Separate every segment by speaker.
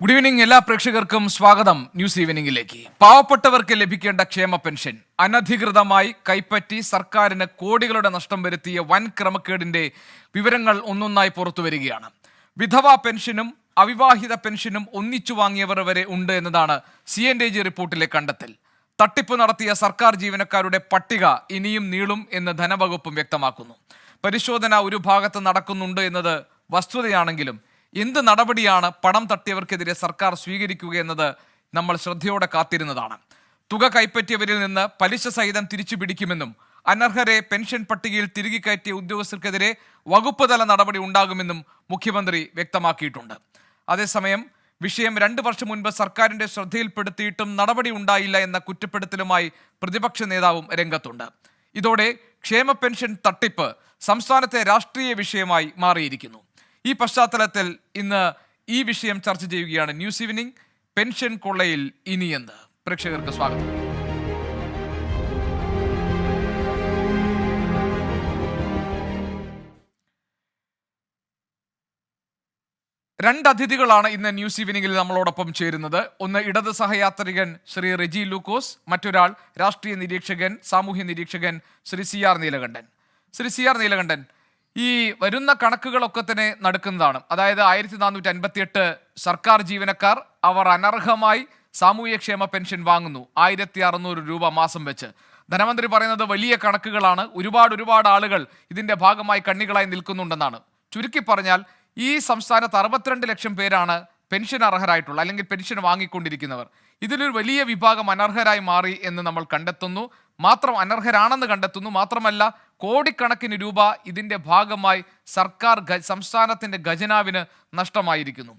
Speaker 1: Good evening എല്ലാ പ്രേക്ഷകർക്കും സ്വാഗതം. ന്യൂസ് ഈവനിംഗിലേക്ക് പാവപ്പെട്ടവർക്ക് ലഭിക്കേണ്ട ക്ഷേമ പെൻഷൻ. അനധികൃതമായി കൈപ്പറ്റി സർക്കാരിന് കോടികളുടെ നഷ്ടം വരുത്തിയ വൻ ക്രമക്കേടിന്റെ വിവരങ്ങൾ ഒന്നൊന്നായി പുറത്തു വരികയാണ്. വിധവാ പെൻഷനും അവിവാഹിത പെൻഷനും ഒന്നിച്ചു വാങ്ങിയവർ വരെ ഉണ്ട് എന്നതാണ് സി എൻ ഡി ജി റിപ്പോർട്ടിലെ കണ്ടെത്തൽ. തട്ടിപ്പ് നടത്തിയ സർക്കാർ ജീവനക്കാരുടെ പട്ടിക ഇനിയും നീളും എന്ന് ധനവകുപ്പും വ്യക്തമാക്കുന്നു. പരിശോധന ഒരു ഭാഗത്ത് നടക്കുന്നുണ്ട് എന്നത് വസ്തുതയാണെങ്കിലും എന്ത് നടപടിയാണ് പണം തട്ടിയവർക്കെതിരെ സർക്കാർ സ്വീകരിക്കുക എന്നത് നമ്മൾ ശ്രദ്ധയോടെ കാത്തിരുന്നതാണ്. തുക കൈപ്പറ്റിയവരിൽ നിന്ന് പലിശ സഹിതം തിരിച്ചു പിടിക്കുമെന്നും അനർഹരെ പെൻഷൻ പട്ടികയിൽ തിരികെ കയറ്റിയ ഉദ്യോഗസ്ഥർക്കെതിരെ വകുപ്പ് തല നടപടി ഉണ്ടാകുമെന്നും മുഖ്യമന്ത്രി വ്യക്തമാക്കിയിട്ടുണ്ട്. അതേസമയം വിഷയം രണ്ട് വർഷം മുൻപ് സർക്കാരിന്റെ ശ്രദ്ധയിൽപ്പെടുത്തിയിട്ടും നടപടി ഉണ്ടായില്ല എന്ന കുറ്റപ്പെടുത്തലുമായി പ്രതിപക്ഷ നേതാവും രംഗത്തുണ്ട്. ഇതോടെ ക്ഷേമ പെൻഷൻ തട്ടിപ്പ് സംസ്ഥാനത്തെ രാഷ്ട്രീയ വിഷയമായി മാറിയിരിക്കുന്നു. ഈ പശ്ചാത്തലത്തിൽ ഇന്ന് ഈ വിഷയം ചർച്ച ചെയ്യുകയാണ് ന്യൂസ് ഈവനിംഗ് പെൻഷൻ കൊള്ളയിൽ ഇനിയെന്ന്. പ്രേക്ഷകർക്ക് സ്വാഗതം. രണ്ട് അതിഥികളാണ് ഇന്ന് ന്യൂസ് ഈവനിംഗിൽ നമ്മളോടൊപ്പം ചേരുന്നത്. ഒന്ന് ഇടത് സഹയാത്രികൻ ശ്രീ റെജി ലൂക്കോസ് മറ്റൊരാൾ രാഷ്ട്രീയ നിരീക്ഷകൻ സാമൂഹ്യ നിരീക്ഷകൻ Shri C R Neelakantan. Shri C R Neelakantan ഈ വരുന്ന കണക്കുകളൊക്കെ തന്നെ നടക്കുന്നതാണ്. അതായത് ആയിരത്തി നാനൂറ്റി അൻപത്തിയെട്ട് സർക്കാർ ജീവനക്കാർ അവർ അനർഹമായി സാമൂഹ്യക്ഷേമ പെൻഷൻ വാങ്ങുന്നു ആയിരത്തി അറുന്നൂറ് രൂപ മാസം വെച്ച്. ധനമന്ത്രി പറയുന്നത് വലിയ കണക്കുകളാണ്. ഒരുപാട് ഒരുപാട് ആളുകൾ ഇതിന്റെ ഭാഗമായി കണ്ണികളായി നിൽക്കുന്നുണ്ടെന്നാണ്. ചുരുക്കി പറഞ്ഞാൽ ഈ സംസ്ഥാനത്ത് അറുപത്തിരണ്ട് ലക്ഷം പേരാണ് പെൻഷൻ അർഹരായിട്ടുള്ള അല്ലെങ്കിൽ പെൻഷൻ വാങ്ങിക്കൊണ്ടിരിക്കുന്നവർ. ഇതിലൊരു വലിയ വിഭാഗം അനർഹരായി മാറി എന്ന് നമ്മൾ കണ്ടെത്തുന്നു. മാത്രം അനർഹരാണെന്ന് കണ്ടെത്തുന്നു. മാത്രമല്ല കോടിക്കണക്കിന് രൂപ ഇതിന്റെ ഭാഗമായി സർക്കാർ സംസ്ഥാനത്തിന്റെ ഖജനാവിന് നഷ്ടമായിരിക്കുന്നു.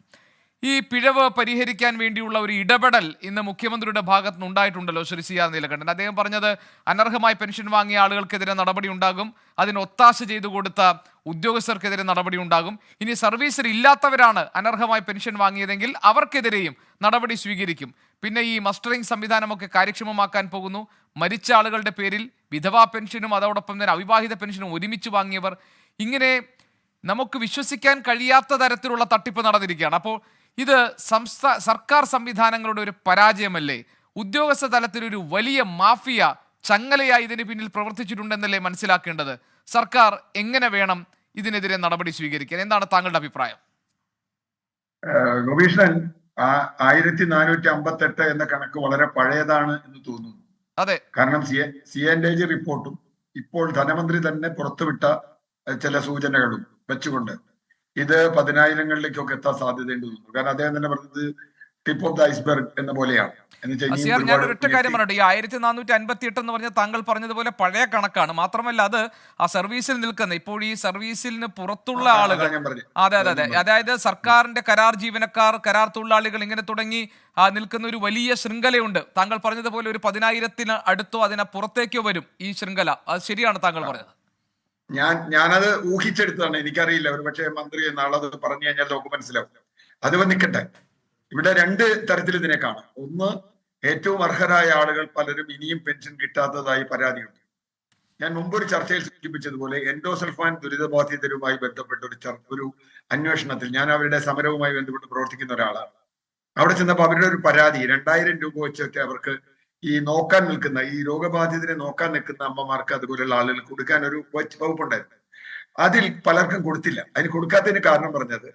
Speaker 1: ഈ പിഴവ് പരിഹരിക്കാൻ വേണ്ടിയുള്ള ഒരു ഇടപെടൽ ഇന്ന് മുഖ്യമന്ത്രിയുടെ ഭാഗത്ത് നിന്ന് ഉണ്ടായിട്ടുണ്ടല്ലോ ശ്രീ സി ആർ നീലകണ്ഠൻ. അദ്ദേഹം പറഞ്ഞത് അനർഹമായി പെൻഷൻ വാങ്ങിയ ആളുകൾക്കെതിരെ നടപടി ഉണ്ടാകും അതിന് ഒത്താശ ചെയ്തു കൊടുത്ത ഉദ്യോഗസ്ഥർക്കെതിരെ നടപടി ഉണ്ടാകും. ഇനി സർവീസിൽ ഇല്ലാത്തവരാണ് അനർഹമായി പെൻഷൻ വാങ്ങിയതെങ്കിൽ അവർക്കെതിരെയും നടപടി സ്വീകരിക്കും. പിന്നെ ഈ മസ്റ്ററിംഗ് സംവിധാനമൊക്കെ കാര്യക്ഷമമാക്കാൻ പോകുന്നു. മരിച്ച ആളുകളുടെ പേരിൽ വിധവാ പെൻഷനും അതോടൊപ്പം തന്നെ അവിവാഹിത പെൻഷനും ഒരുമിച്ച് വാങ്ങിയവർ. ഇങ്ങനെ നമുക്ക് വിശ്വസിക്കാൻ കഴിയാത്ത തരത്തിലുള്ള തട്ടിപ്പ് നടന്നിരിക്കുകയാണ്. അപ്പോൾ ഇത് സംസ്ഥാന സർക്കാർ സംവിധാനങ്ങളുടെ ഒരു പരാജയമല്ലേ? ഉദ്യോഗസ്ഥ തലത്തിലൊരു വലിയ മാഫിയ ചങ്ങലയായി ഇതിന് പിന്നിൽ പ്രവർത്തിച്ചിട്ടുണ്ടെന്നല്ലേ മനസ്സിലാക്കേണ്ടത്? സർക്കാർ എങ്ങനെ വേണം ഇതിനെതിരെ നടപടി സ്വീകരിക്കാൻ? എന്താണ് താങ്കളുടെ അഭിപ്രായം?
Speaker 2: ആ ആയിരത്തി നാനൂറ്റി അമ്പത്തി എട്ട് എന്ന കണക്ക് വളരെ പഴയതാണ് എന്ന് തോന്നുന്നു.
Speaker 1: അതെ.
Speaker 2: കാരണം C C N D G റിപ്പോർട്ടും ഇപ്പോൾ ധനമന്ത്രി തന്നെ പുറത്തുവിട്ട ചില സൂചനകളും വെച്ചുകൊണ്ട് ഇത് പതിനായിരങ്ങളിലേക്കൊക്കെ എത്താൻ സാധ്യതയുണ്ട് തോന്നുന്നു. കാരണം അദ്ദേഹം തന്നെ പറഞ്ഞത് ടിപ്പ് ഓഫ് ദ ഐസ്ബർഗ് എന്ന പോലെയാണ്.
Speaker 1: അസിയാർ ഞാൻ
Speaker 2: ഒരു
Speaker 1: ഒരൊറ്റ കാര്യം പറയട്ടെ ഈ ആയിരത്തി നാനൂറ്റി അൻപത്തി എട്ട് എന്ന് പറഞ്ഞ താങ്കൾ പറഞ്ഞതുപോലെ പഴയ കണക്കാണ്. മാത്രമല്ല അത് ആ സർവീസിൽ നിൽക്കുന്ന ഇപ്പോൾ ഈ സർവീസിന് പുറത്തുള്ള ആളുകൾ അതെ അതെ അതെ അതായത് സർക്കാരിന്റെ കരാർ ജീവനക്കാർ കരാർ തൊഴിലാളികൾ ഇങ്ങനെ തുടങ്ങി നിൽക്കുന്ന ഒരു വലിയ ശൃംഖലയുണ്ട്. താങ്കൾ പറഞ്ഞതുപോലെ ഒരു പതിനായിരത്തിന് അടുത്തോ അതിന് പുറത്തേക്കോ വരും ഈ ശൃംഖല. അത് ശരിയാണ് താങ്കൾ പറഞ്ഞത്.
Speaker 2: ഞാൻ ഞാനത് ഊഹിച്ചെടുത്തതാണ്. എനിക്കറിയില്ല. ഒരു പക്ഷേ മന്ത്രി നാളെ അത് പറഞ്ഞു കഴിഞ്ഞാൽ നമുക്ക് മനസ്സിലാവും. അത് നിൽക്കട്ടെ ഇവിടെ രണ്ട് തരത്തിൽ ഇതിനെ കാണാം. ഒന്ന് ഏറ്റവും അർഹരായ ആളുകൾ പലരും ഇനിയും പെൻഷൻ കിട്ടാത്തതായി പരാതിയുണ്ട്. ഞാൻ മുമ്പ് ഒരു ചർച്ചയിൽ സൂചിപ്പിച്ചതുപോലെ എൻഡോസൾഫാൻ ദുരിതബാധിതരുമായി ബന്ധപ്പെട്ട ഒരു ഒരു അന്വേഷണത്തിൽ ഞാൻ അവരുടെ സമരവുമായി ബന്ധപ്പെട്ട് പ്രവർത്തിക്കുന്ന ഒരാളാണ്. അവിടെ ചെന്നപ്പോൾ അവരുടെ ഒരു പരാതി രണ്ടായിരം രൂപ വെച്ചൊക്കെ അവർക്ക് ഈ നോക്കാൻ നിൽക്കുന്ന ഈ രോഗബാധിതരെ നോക്കാൻ നിൽക്കുന്ന അമ്മമാർക്ക് അതുപോലെയുള്ള ആളുകൾ കൊടുക്കാൻ ഒരു വകുപ്പ് വകുപ്പുണ്ടായിരുന്നു. അതിൽ പലർക്കും കൊടുത്തില്ല. അതിന് കൊടുക്കാത്തതിന് കാരണം പറഞ്ഞത്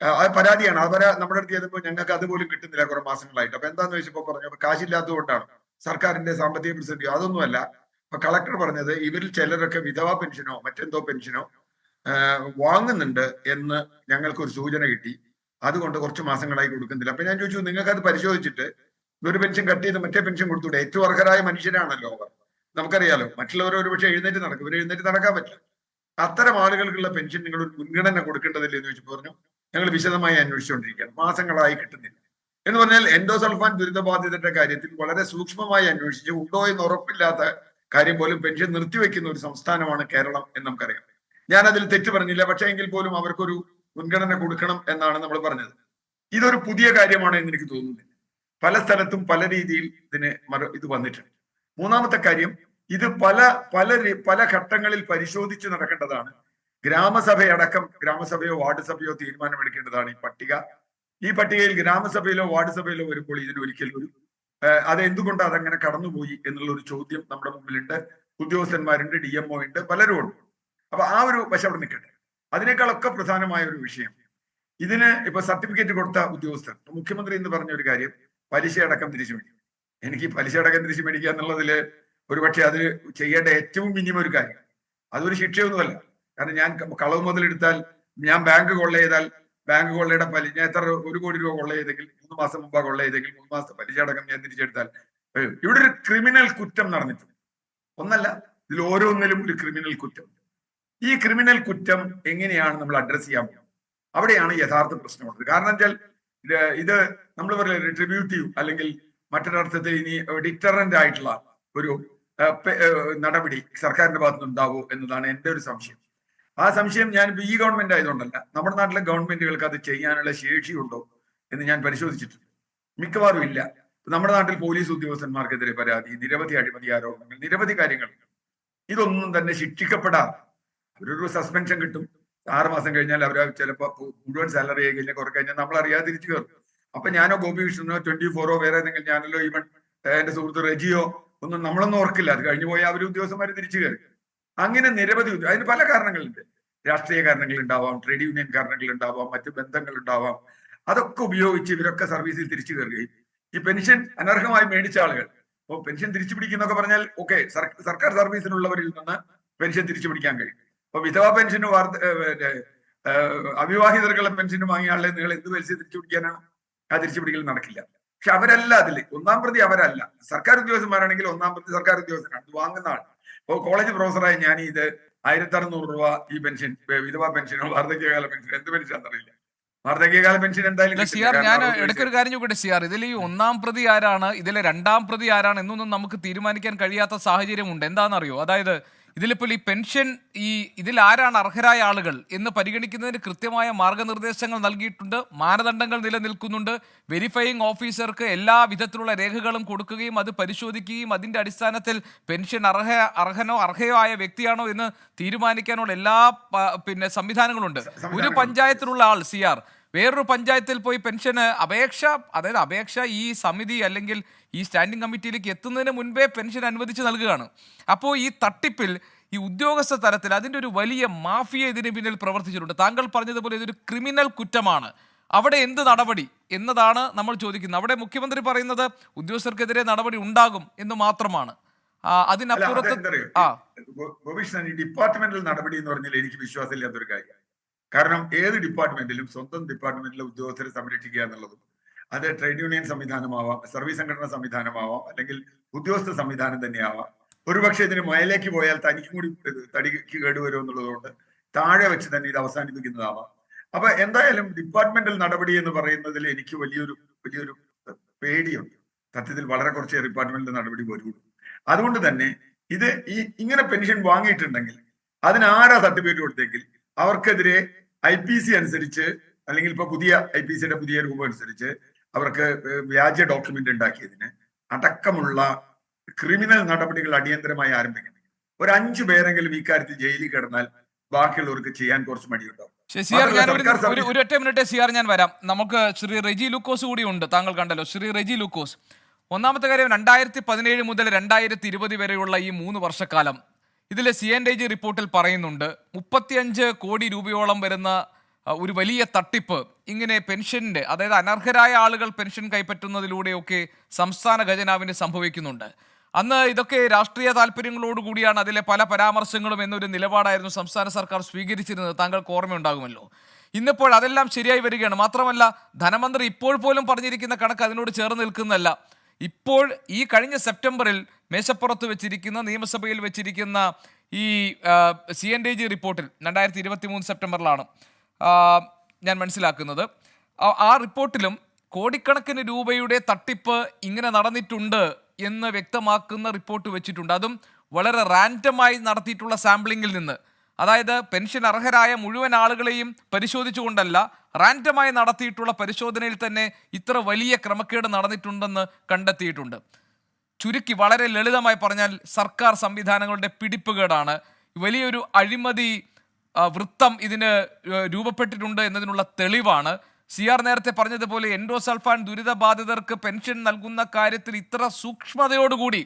Speaker 2: അത് പരാതിയാണ്. അത് നമ്മുടെ അടുത്ത് ചെയ്തപ്പോൾ ഞങ്ങൾക്ക് അതുപോലും കിട്ടുന്നില്ല കുറെ മാസങ്ങളായിട്ട്. അപ്പൊ എന്താന്ന് ചോദിച്ചപ്പോ പറഞ്ഞു കാശില്ലാത്തത് കൊണ്ടാണ്. സർക്കാരിന്റെ സാമ്പത്തിക പ്രതിസന്ധിയോ അതൊന്നുമല്ല അപ്പൊ കളക്ടർ പറഞ്ഞത് ഇവരിൽ ചിലരൊക്കെ വിധവാ പെൻഷനോ മറ്റെന്തോ പെൻഷനോ വാങ്ങുന്നുണ്ട് എന്ന് ഞങ്ങൾക്ക് ഒരു സൂചന കിട്ടി. അതുകൊണ്ട് കുറച്ച് മാസങ്ങളായി കൊടുക്കുന്നില്ല. അപ്പൊ ഞാൻ ചോദിച്ചു നിങ്ങൾക്ക് അത് പരിശോധിച്ചിട്ട് ഒരു പെൻഷൻ കട്ട് ചെയ്ത് മറ്റേ പെൻഷൻ കൊടുത്തൂടെ? ഏറ്റവും അർഹരായ മനുഷ്യരാണല്ലോ അവർ. നമുക്കറിയാലോ മറ്റുള്ളവർ ഒരുപക്ഷെ എഴുന്നേറ്റ് നടക്കും. ഇവർ എഴുന്നേറ്റ് നടക്കാൻ പറ്റില്ല. അത്തരം ആളുകൾക്കുള്ള പെൻഷൻ നിങ്ങൾ ഒരു മുൻഗണന കൊടുക്കേണ്ടതില്ലെന്ന് ചോദിച്ചു പറഞ്ഞു ഞങ്ങൾ വിശദമായി അന്വേഷിച്ചുകൊണ്ടിരിക്കുകയാണ്. മാസങ്ങളായി കിട്ടുന്നില്ല. എന്ന് പറഞ്ഞാൽ എൻഡോസൾഫാൻ ദുരിതബാധിതരുടെ കാര്യത്തിൽ വളരെ സൂക്ഷ്മമായി അന്വേഷിച്ച് ഉണ്ടോ എന്ന് ഉറപ്പില്ലാത്ത കാര്യം പോലും പെൻഷൻ നിർത്തിവെക്കുന്ന ഒരു സംസ്ഥാനമാണ് കേരളം എന്ന് നമുക്കറിയാം. ഞാൻ അതിൽ തെറ്റ് പറഞ്ഞില്ല. പക്ഷെ എങ്കിൽ പോലും അവർക്കൊരു മുൻഗണന കൊടുക്കണം എന്നാണ് നമ്മൾ പറഞ്ഞത്. ഇതൊരു പുതിയ കാര്യമാണ് എന്ന് എനിക്ക് തോന്നുന്നില്ല. പല സ്ഥലത്തും പല രീതിയിൽ ഇതിന് ഇത് വന്നിട്ടുണ്ട്. മൂന്നാമത്തെ കാര്യം ഇത് പല പല പല ഘട്ടങ്ങളിൽ പരിശോധിച്ച് നടക്കേണ്ടതാണ്. ഗ്രാമസഭയടക്കം ഗ്രാമസഭയോ വാർഡ് സഭയോ തീരുമാനമെടുക്കേണ്ടതാണ് ഈ പട്ടിക. ഈ പട്ടികയിൽ ഗ്രാമസഭയിലോ വാർഡ് സഭയിലോ വരുമ്പോൾ ഇതിന് ഒരിക്കലും ഒരു അതെന്തുകൊണ്ട് അതങ്ങനെ കടന്നുപോയി എന്നുള്ള ഒരു ചോദ്യം നമ്മുടെ മുമ്പിലുണ്ട്. ഉദ്യോഗസ്ഥന്മാരുണ്ട് ഡി എം ഉണ്ട് പലരും ഉണ്ട്. അപ്പൊ ആ ഒരു വശം അവിടെ നിൽക്കട്ടെ. അതിനേക്കാളൊക്കെ പ്രധാനമായ ഒരു വിഷയം. ഇതിന് ഇപ്പൊ സർട്ടിഫിക്കറ്റ് കൊടുത്ത ഉദ്യോഗസ്ഥർ മുഖ്യമന്ത്രി എന്ന് പറഞ്ഞ ഒരു കാര്യം പലിശ അടക്കം തിരിച്ചു മേടിക്കും. എനിക്ക് പലിശ അടക്കം തിരിച്ചു മേടിക്കുക എന്നുള്ളതിൽ ഒരുപക്ഷെ അത് ചെയ്യേണ്ട ഏറ്റവും മിനിമം ഒരു കാര്യം. അതൊരു ശിക്ഷയൊന്നുമല്ല. കാരണം ഞാൻ കളവ് മുതലെടുത്താൽ ഞാൻ ബാങ്ക് കൊള്ള ചെയ്താൽ ബാങ്ക് കൊള്ളയുടെ പലിശ ഞാൻ എത്ര ഒരു കോടി രൂപ കൊള്ള ചെയ്തെങ്കിൽ മൂന്ന് മാസം മുമ്പ് കൊള്ള ചെയ്തെങ്കിൽ മൂന്ന് മാസത്തെ പലിശ അടക്കം ഞാൻ തിരിച്ചെടുത്താൽ ഇവിടെ ഒരു ക്രിമിനൽ കുറ്റം നടന്നിട്ടുണ്ട്. ഒന്നല്ല ഇതിൽ ഓരോന്നിലും ഒരു ക്രിമിനൽ കുറ്റം. ഈ ക്രിമിനൽ കുറ്റം എങ്ങനെയാണ് നമ്മൾ അഡ്രസ് ചെയ്യാൻ അവിടെയാണ് യഥാർത്ഥ പ്രശ്നമുള്ളത്. കാരണം വെച്ചാൽ ഇത് നമ്മൾ പറയുന്നത് റിട്രിബ്യൂട്ടീവ് അല്ലെങ്കിൽ മറ്റൊരർത്ഥത്തിൽ ഇനി ഡിറ്ററന്റ് ആയിട്ടുള്ള ഒരു നടപടി സർക്കാരിന്റെ ഭാഗത്തുനിന്ന് ഉണ്ടാവോ എന്നതാണ് എന്റെ ഒരു സംശയം. ആ സംശയം ഞാൻ ഈ ഗവൺമെന്റ് ആയതുകൊണ്ടല്ല നമ്മുടെ നാട്ടിലെ ഗവൺമെന്റുകൾക്ക് അത് ചെയ്യാനുള്ള ശേഷിയുണ്ടോ എന്ന് ഞാൻ പരിശോധിച്ചിട്ടുണ്ട്. മിക്കവാറും ഇല്ല. നമ്മുടെ നാട്ടിൽ പോലീസ് ഉദ്യോഗസ്ഥന്മാർക്കെതിരെ പരാതി നിരവധി അഴിമതി ആരോപണങ്ങൾ നിരവധി കാര്യങ്ങൾ. ഇതൊന്നും തന്നെ ശിക്ഷിക്കപ്പെടാതെ അവരൊരു സസ്പെൻഷൻ കിട്ടും. ആറ് മാസം കഴിഞ്ഞാൽ അവർ ചിലപ്പോൾ മുഴുവൻ സാലറി ആയി കഴിഞ്ഞാൽ കുറെ കഴിഞ്ഞാൽ നമ്മൾ അറിയാതിരിച്ചു കയറും. അപ്പൊ ഞാനോ ഗോപി വിഷ്ണുനോ ട്വന്റി ഫോറോ വേറെ ഏതെങ്കിലും ഞാനല്ലോ ഈവൻ എന്റെ സുഹൃത്ത് റെജിയോ ഒന്നും നമ്മളൊന്നും ഓർക്കില്ല. അത് കഴിഞ്ഞു പോയാൽ അവർ ഉദ്യോഗസ്ഥന്മാർ തിരിച്ചു കയറി. അങ്ങനെ നിരവധി അതിന് പല കാരണങ്ങളുണ്ട്. രാഷ്ട്രീയ കാരണങ്ങൾ ഉണ്ടാവാം ട്രേഡ് യൂണിയൻ കാരണങ്ങൾ ഉണ്ടാവാം മറ്റു ബന്ധങ്ങൾ ഉണ്ടാവാം അതൊക്കെ ഉപയോഗിച്ച് ഇവരൊക്കെ സർവീസിൽ തിരിച്ചു കയറുകയും ഈ പെൻഷൻ അനർഹമായി മേടിച്ച ആളുകൾ. അപ്പോൾ പെൻഷൻ തിരിച്ചു പിടിക്കുന്നൊക്കെ പറഞ്ഞാൽ ഓക്കെ സർക്കാർ സർവീസിലുള്ളവരിൽ നിന്ന് പെൻഷൻ തിരിച്ചു പിടിക്കാൻ കഴിയും. അപ്പൊ വിധവാ പെൻഷന് വാർത്ത അവിവാഹിതർക്കുള്ള പെൻഷൻ വാങ്ങിയ ആളെ നിങ്ങൾ എന്ത് പൈസ തിരിച്ചു പിടിക്കാനാണ് ആ തിരിച്ചു പിടിക്കൽ നടക്കില്ല. പക്ഷെ അവരല്ല അതിൽ ഒന്നാം പ്രതി അവരല്ല. സർക്കാർ ഉദ്യോഗസ്ഥന്മാരാണെങ്കിൽ ഒന്നാം പ്രതി സർക്കാർ ഉദ്യോഗസ്ഥനാണ് ഇത് വാങ്ങുന്ന ആൾ കോളേജ് പ്രൊഫസറായി ഞാൻ ഇത് ആയിരത്തി അറുന്നൂറ് രൂപ ഈ പെൻഷൻ വിധവാ പെൻഷനോ വാർദ്ധക്യകാല പെൻഷൻ എന്ത് പെൻഷൻ അറിയില്ല വാർദ്ധക്യകാല പെൻഷൻ എന്തായാലും
Speaker 1: സിയാർ ഞാൻ ഇടയ്ക്കൊരു കാര്യം ചോദിക്കട്ടെ സിയാർ ഇതിൽ ഈ ഒന്നാം പ്രതി ആരാണ്? ഇതിലെ രണ്ടാം പ്രതി ആരാണ്? എന്നൊന്നും നമുക്ക് തീരുമാനിക്കാൻ കഴിയാത്ത സാഹചര്യമുണ്ട്. എന്താണെന്നറിയോ? അതായത് ഇതിലിപ്പോൾ ഈ പെൻഷൻ ഈ ഇതിൽ ആരാണ് അർഹരായ ആളുകൾ എന്ന് പരിഗണിക്കുന്നതിന് കൃത്യമായ മാർഗനിർദ്ദേശങ്ങൾ നൽകിയിട്ടുണ്ട് മാനദണ്ഡങ്ങൾ നിലനിൽക്കുന്നുണ്ട്. വെരിഫൈയിങ് ഓഫീസർക്ക് എല്ലാ വിധത്തിലുള്ള രേഖകളും കൊടുക്കുകയും അത് പരിശോധിക്കുകയും അതിന്റെ അടിസ്ഥാനത്തിൽ പെൻഷൻ അർഹ അർഹനോ അർഹയോ ആയ വ്യക്തിയാണോ എന്ന് തീരുമാനിക്കാനുള്ള എല്ലാ പിന്നെ സംവിധാനങ്ങളുണ്ട്. ഒരു പഞ്ചായത്തിലുള്ള ആൾ സി ആർ വേറൊരു പഞ്ചായത്തിൽ പോയി പെൻഷന് അപേക്ഷ അതായത് അപേക്ഷ ഈ സമിതി അല്ലെങ്കിൽ ഈ സ്റ്റാൻഡിംഗ് കമ്മിറ്റിയിലേക്ക് എത്തുന്നതിന് മുൻപേ പെൻഷൻ അനുവദിച്ച് നൽകുകയാണ്. അപ്പോൾ ഈ തട്ടിപ്പിൽ ഈ ഉദ്യോഗസ്ഥ തലത്തിൽ അതിന്റെ ഒരു വലിയ മാഫിയ ഇതിന് പിന്നിൽ പ്രവർത്തിച്ചിട്ടുണ്ട്. താങ്കൾ പറഞ്ഞതുപോലെ ഇതൊരു ക്രിമിനൽ കുറ്റമാണ്. അവിടെ എന്ത് നടപടി എന്നതാണ് നമ്മൾ ചോദിക്കുന്നത്. അവിടെ മുഖ്യമന്ത്രി പറയുന്നത് ഉദ്യോഗസ്ഥർക്കെതിരെ നടപടി ഉണ്ടാകും എന്ന് മാത്രമാണ്. അതിനപ്പുറത്ത്? ആ.
Speaker 2: ഡിപ്പാർട്ട്മെന്റൽ നടപടി എന്ന് പറഞ്ഞാൽ എനിക്ക് വിശ്വാസമില്ലാത്തൊരു കാര്യമാണ് കാരണം ഏത് ഡിപ്പാർട്ട്മെന്റിലും സ്വന്തം ഡിപ്പാർട്ട്മെന്റിലെ ഉദ്യോഗസ്ഥരെ സംരക്ഷിക്കുക എന്നുള്ളതും അത് ട്രേഡ് യൂണിയൻ സംവിധാനമാവാം സർവീസ് സംഘടന സംവിധാനമാവാം അല്ലെങ്കിൽ ഉദ്യോഗസ്ഥ സംവിധാനം തന്നെയാവാം. ഒരുപക്ഷെ ഇതിന് മയലേക്ക് പോയാൽ തനിക്കും കൂടി തടിക്ക് കേടുവരും എന്നുള്ളതുകൊണ്ട് താഴെ വെച്ച് തന്നെ ഇത് അവസാനിപ്പിക്കുന്നതാവാം. അപ്പൊ എന്തായാലും ഡിപ്പാർട്ട്മെന്റൽ നടപടി എന്ന് പറയുന്നതിൽ എനിക്ക് വലിയൊരു വലിയൊരു പേടിയുണ്ട്. സത്യത്തിൽ വളരെ കുറച്ച് ഡിപ്പാർട്ട്മെന്റൽ നടപടി വരുള്ളൂ. അതുകൊണ്ട് തന്നെ ഇത് ഈ ഇങ്ങനെ പെൻഷൻ വാങ്ങിയിട്ടുണ്ടെങ്കിൽ അതിന് ആരാ സർട്ടിഫിക്കറ്റ് കൊടുത്തെങ്കിൽ അവർക്കെതിരെ ഐ പി സി അനുസരിച്ച് അല്ലെങ്കിൽ ഇപ്പൊ പുതിയ ഐ പി സിയുടെ പുതിയ രൂപം അനുസരിച്ച് അവർക്ക് വ്യാജ ഡോക്യുമെന്റ് ഉണ്ടാക്കിയതിന് അടക്കമുള്ള ക്രിമിനൽ നടപടികൾ അടിയന്തരമായി ആരംഭിക്കണം. ഒരു അഞ്ചു പേരെങ്കിലും ഇക്കാര്യത്തിൽ കാര്യത്തിൽ ജയിലിൽ കിടന്നാൽ ബാക്കിയുള്ളവർക്ക് ചെയ്യാൻ കുറച്ച് മടിയുണ്ടാവും സിആർ
Speaker 1: ഞാൻ ഒരു
Speaker 2: സർക്കാർ
Speaker 1: ഒരു
Speaker 2: സർവീസ്-
Speaker 1: ഒരു ഒറ്റ മിനിറ്റ് സിആർ ഞാൻ വരാം. നമുക്ക് ശ്രീ റെജി ലൂക്കോസ് കൂടി ഉണ്ട് താങ്കൾ കണ്ടല്ലോ. ശ്രീ റെജി ലൂക്കോസ് ഒന്നാമത്തെ കാര്യം രണ്ടായിരത്തി പതിനേഴ് മുതൽ രണ്ടായിരത്തി ഇരുപത് വരെയുള്ള ഈ മൂന്ന് വർഷക്കാലം ഇതിലെ സി എൻ ഡി ജി റിപ്പോർട്ടിൽ പറയുന്നുണ്ട് മുപ്പത്തിയഞ്ച് കോടി രൂപയോളം വരുന്ന ഒരു വലിയ തട്ടിപ്പ്. ഇങ്ങനെ പെൻഷന്റെ അതായത് അനർഹരായ ആളുകൾ പെൻഷൻ കൈപ്പറ്റുന്നതിലൂടെയൊക്കെ സംസ്ഥാന ഖജനാവിന് സംഭവിക്കുന്നുണ്ട്. അന്ന് ഇതൊക്കെ രാഷ്ട്രീയ താല്പര്യങ്ങളോടുകൂടിയാണ് അതിലെ പല പരാമർശങ്ങളും എന്നൊരു നിലപാടായിരുന്നു സംസ്ഥാന സർക്കാർ സ്വീകരിച്ചിരുന്നത്. താങ്കൾക്ക് ഓർമ്മയുണ്ടാകുമല്ലോ. ഇന്നിപ്പോൾ അതെല്ലാം ശരിയായി വരികയാണ്. മാത്രമല്ല ധനമന്ത്രി ഇപ്പോൾ പോലും പറഞ്ഞിരിക്കുന്ന കണക്ക് അതിനോട് ചേർന്ന് നിൽക്കുന്നതല്ല. ഇപ്പോൾ ഈ കഴിഞ്ഞ സെപ്റ്റംബറിൽ മേശപ്പുറത്ത് വെച്ചിരിക്കുന്ന നിയമസഭയിൽ വെച്ചിരിക്കുന്ന ഈ സി എൻ ഡി ജി റിപ്പോർട്ടിൽ രണ്ടായിരത്തി ഇരുപത്തി മൂന്ന് സെപ്റ്റംബറിലാണ്. ഞാൻ മനസ്സിലാക്കുന്നത്. ആ- റിപ്പോർട്ടിലും കോടിക്കണക്കിന് രൂപയുടെ തട്ടിപ്പ് ഇങ്ങനെ നടന്നിട്ടുണ്ട് എന്ന് വ്യക്തമാക്കുന്ന റിപ്പോർട്ട് വെച്ചിട്ടുണ്ട്. അതും വളരെ റാൻഡമായി നടത്തിയിട്ടുള്ള സാമ്പിളിങ്ങിൽ നിന്ന്. അതായത് പെൻഷൻ അർഹരായ മുഴുവൻ ആളുകളെയും പരിശോധിച്ചുകൊണ്ടല്ല റാൻഡമായി നടത്തിയിട്ടുള്ള പരിശോധനയിൽ തന്നെ ഇത്ര വലിയ ക്രമക്കേട് നടന്നിട്ടുണ്ടെന്ന് കണ്ടെത്തിയിട്ടുണ്ട്. ചുരുക്കി വളരെ ലളിതമായി പറഞ്ഞാൽ സർക്കാർ സംവിധാനങ്ങളുടെ പിടിപ്പുകേടാണ് വലിയൊരു അഴിമതി വൃത്തം ഇതിന് രൂപപ്പെട്ടിട്ടുണ്ട് എന്നതിനുള്ള തെളിവാണ്. സി ആർ നേരത്തെ പറഞ്ഞതുപോലെ എൻഡോസൾഫാൻ ദുരിതബാധിതർക്ക് പെൻഷൻ നൽകുന്ന കാര്യത്തിൽ ഇത്ര സൂക്ഷ്മതയോടുകൂടി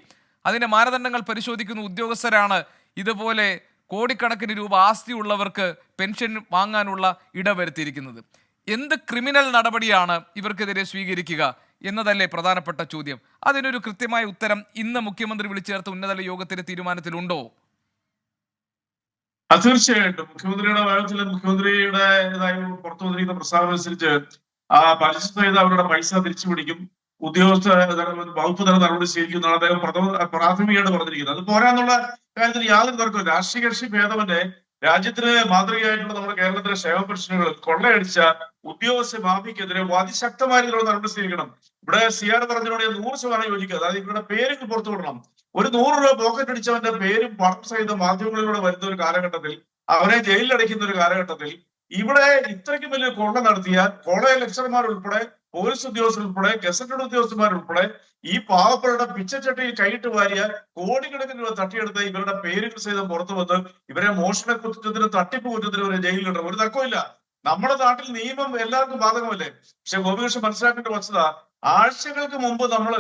Speaker 1: അതിന്റെ മാനദണ്ഡങ്ങൾ പരിശോധിക്കുന്ന ഉദ്യോഗസ്ഥരാണ്. ഇതുപോലെ കോടിക്കണക്കിന് രൂപ ആസ്തി ഉള്ളവർക്ക് പെൻഷൻ വാങ്ങാനുള്ള ഇടവരുത്തിയിരിക്കുന്നത്. എന്ത് ക്രിമിനൽ നടപടിയാണ് ഇവർക്കെതിരെ സ്വീകരിക്കുക എന്നതല്ലേ പ്രധാനപ്പെട്ട ചോദ്യം? അതിനൊരു കൃത്യമായ ഉത്തരം ഇന്ന് മുഖ്യമന്ത്രി വിളിച്ചേർത്ത ഉന്നതല യോഗത്തിന്റെ തീരുമാനത്തിലുണ്ടോ?
Speaker 3: അത് തീർച്ചയായിട്ടും. മുഖ്യമന്ത്രിയുടെ ഭാഗത്തിൽ മുഖ്യമന്ത്രിയുടെ ഇതായി പുറത്തു വന്നിരിക്കുന്ന പ്രസ്താവന അനുസരിച്ച് ആ പലിശ സഹിതം അവരുടെ പൈസ തിരിച്ചു പിടിക്കും ഉദ്യോഗസ്ഥ വകുപ്പ് തല നടപടി സ്വീകരിക്കുന്നതാണ് അദ്ദേഹം പ്രഥമ പ്രാഥമികമായിട്ട് പറഞ്ഞിരിക്കുന്നത്. അത് പോരാന്നുള്ള കാര്യത്തിൽ യാതൊരു തർക്കവും രാഷ്ട്രീയ കക്ഷി ഭേദമന്റെ രാജ്യത്തിന് മാതൃകയായിട്ടുള്ള നമ്മുടെ കേരളത്തിലെ ക്ഷേമ പെൻഷനുകൾ കൊള്ളയടിച്ച ഉദ്യോഗസ്ഥ ഭാവിക്കെതിരെ അതിശക്തമായ രീതിയിലുള്ള നടപടി സ്വീകരിക്കണം. ഇവിടെ സി ആർ പറഞ്ഞതിനോട് നൂറ് ശതമാനം യോജിക്കുക. അതായത് ഇവരുടെ പേരൊക്കെ പുറത്തു വിടണം. ഒരു നൂറ് രൂപ പോക്കറ്റ് അടിച്ചവന്റെ പേരും പണം സഹിതം മാധ്യമങ്ങളിലൂടെ വരുന്ന ഒരു കാലഘട്ടത്തിൽ അവരെ ജയിലിൽ അടയ്ക്കുന്ന ഒരു കാലഘട്ടത്തിൽ ഇവിടെ ഇത്രയ്ക്കും വലിയ കൊള്ള നടത്തിയ കോളേജ് ലെക്ചർമാർ ഉൾപ്പെടെ പോലീസ് ഉദ്യോഗസ്ഥർ ഉൾപ്പെടെ ഗസറ്റഡ് ഉദ്യോഗസ്ഥന്മാർ ഉൾപ്പെടെ ഈ പാവപ്പെട്ട പിച്ചച്ചട്ടിയിൽ കൈയിട്ട് വാരിയ കോടിക്കണക്കിന് രൂപ തട്ടിയെടുത്ത് ഇവരുടെ പേരുകൾ സഹിതം പുറത്തു വന്ന് ഇവരെ മോഷണ കുറ്റത്തിന് തട്ടിപ്പ് കുറ്റത്തിന് ഇവരെ ജയിലിലിടണം ഒരു തർക്കമില്ല നമ്മുടെ നാട്ടിൽ നിയമം എല്ലാവർക്കും ബാധകമല്ലേ? പക്ഷെ ഗോപികൃഷ്ണൻ മനസ്സിലാക്കേണ്ട വസ്തുത ആഴ്ചകൾക്ക് മുമ്പ് നമ്മൾ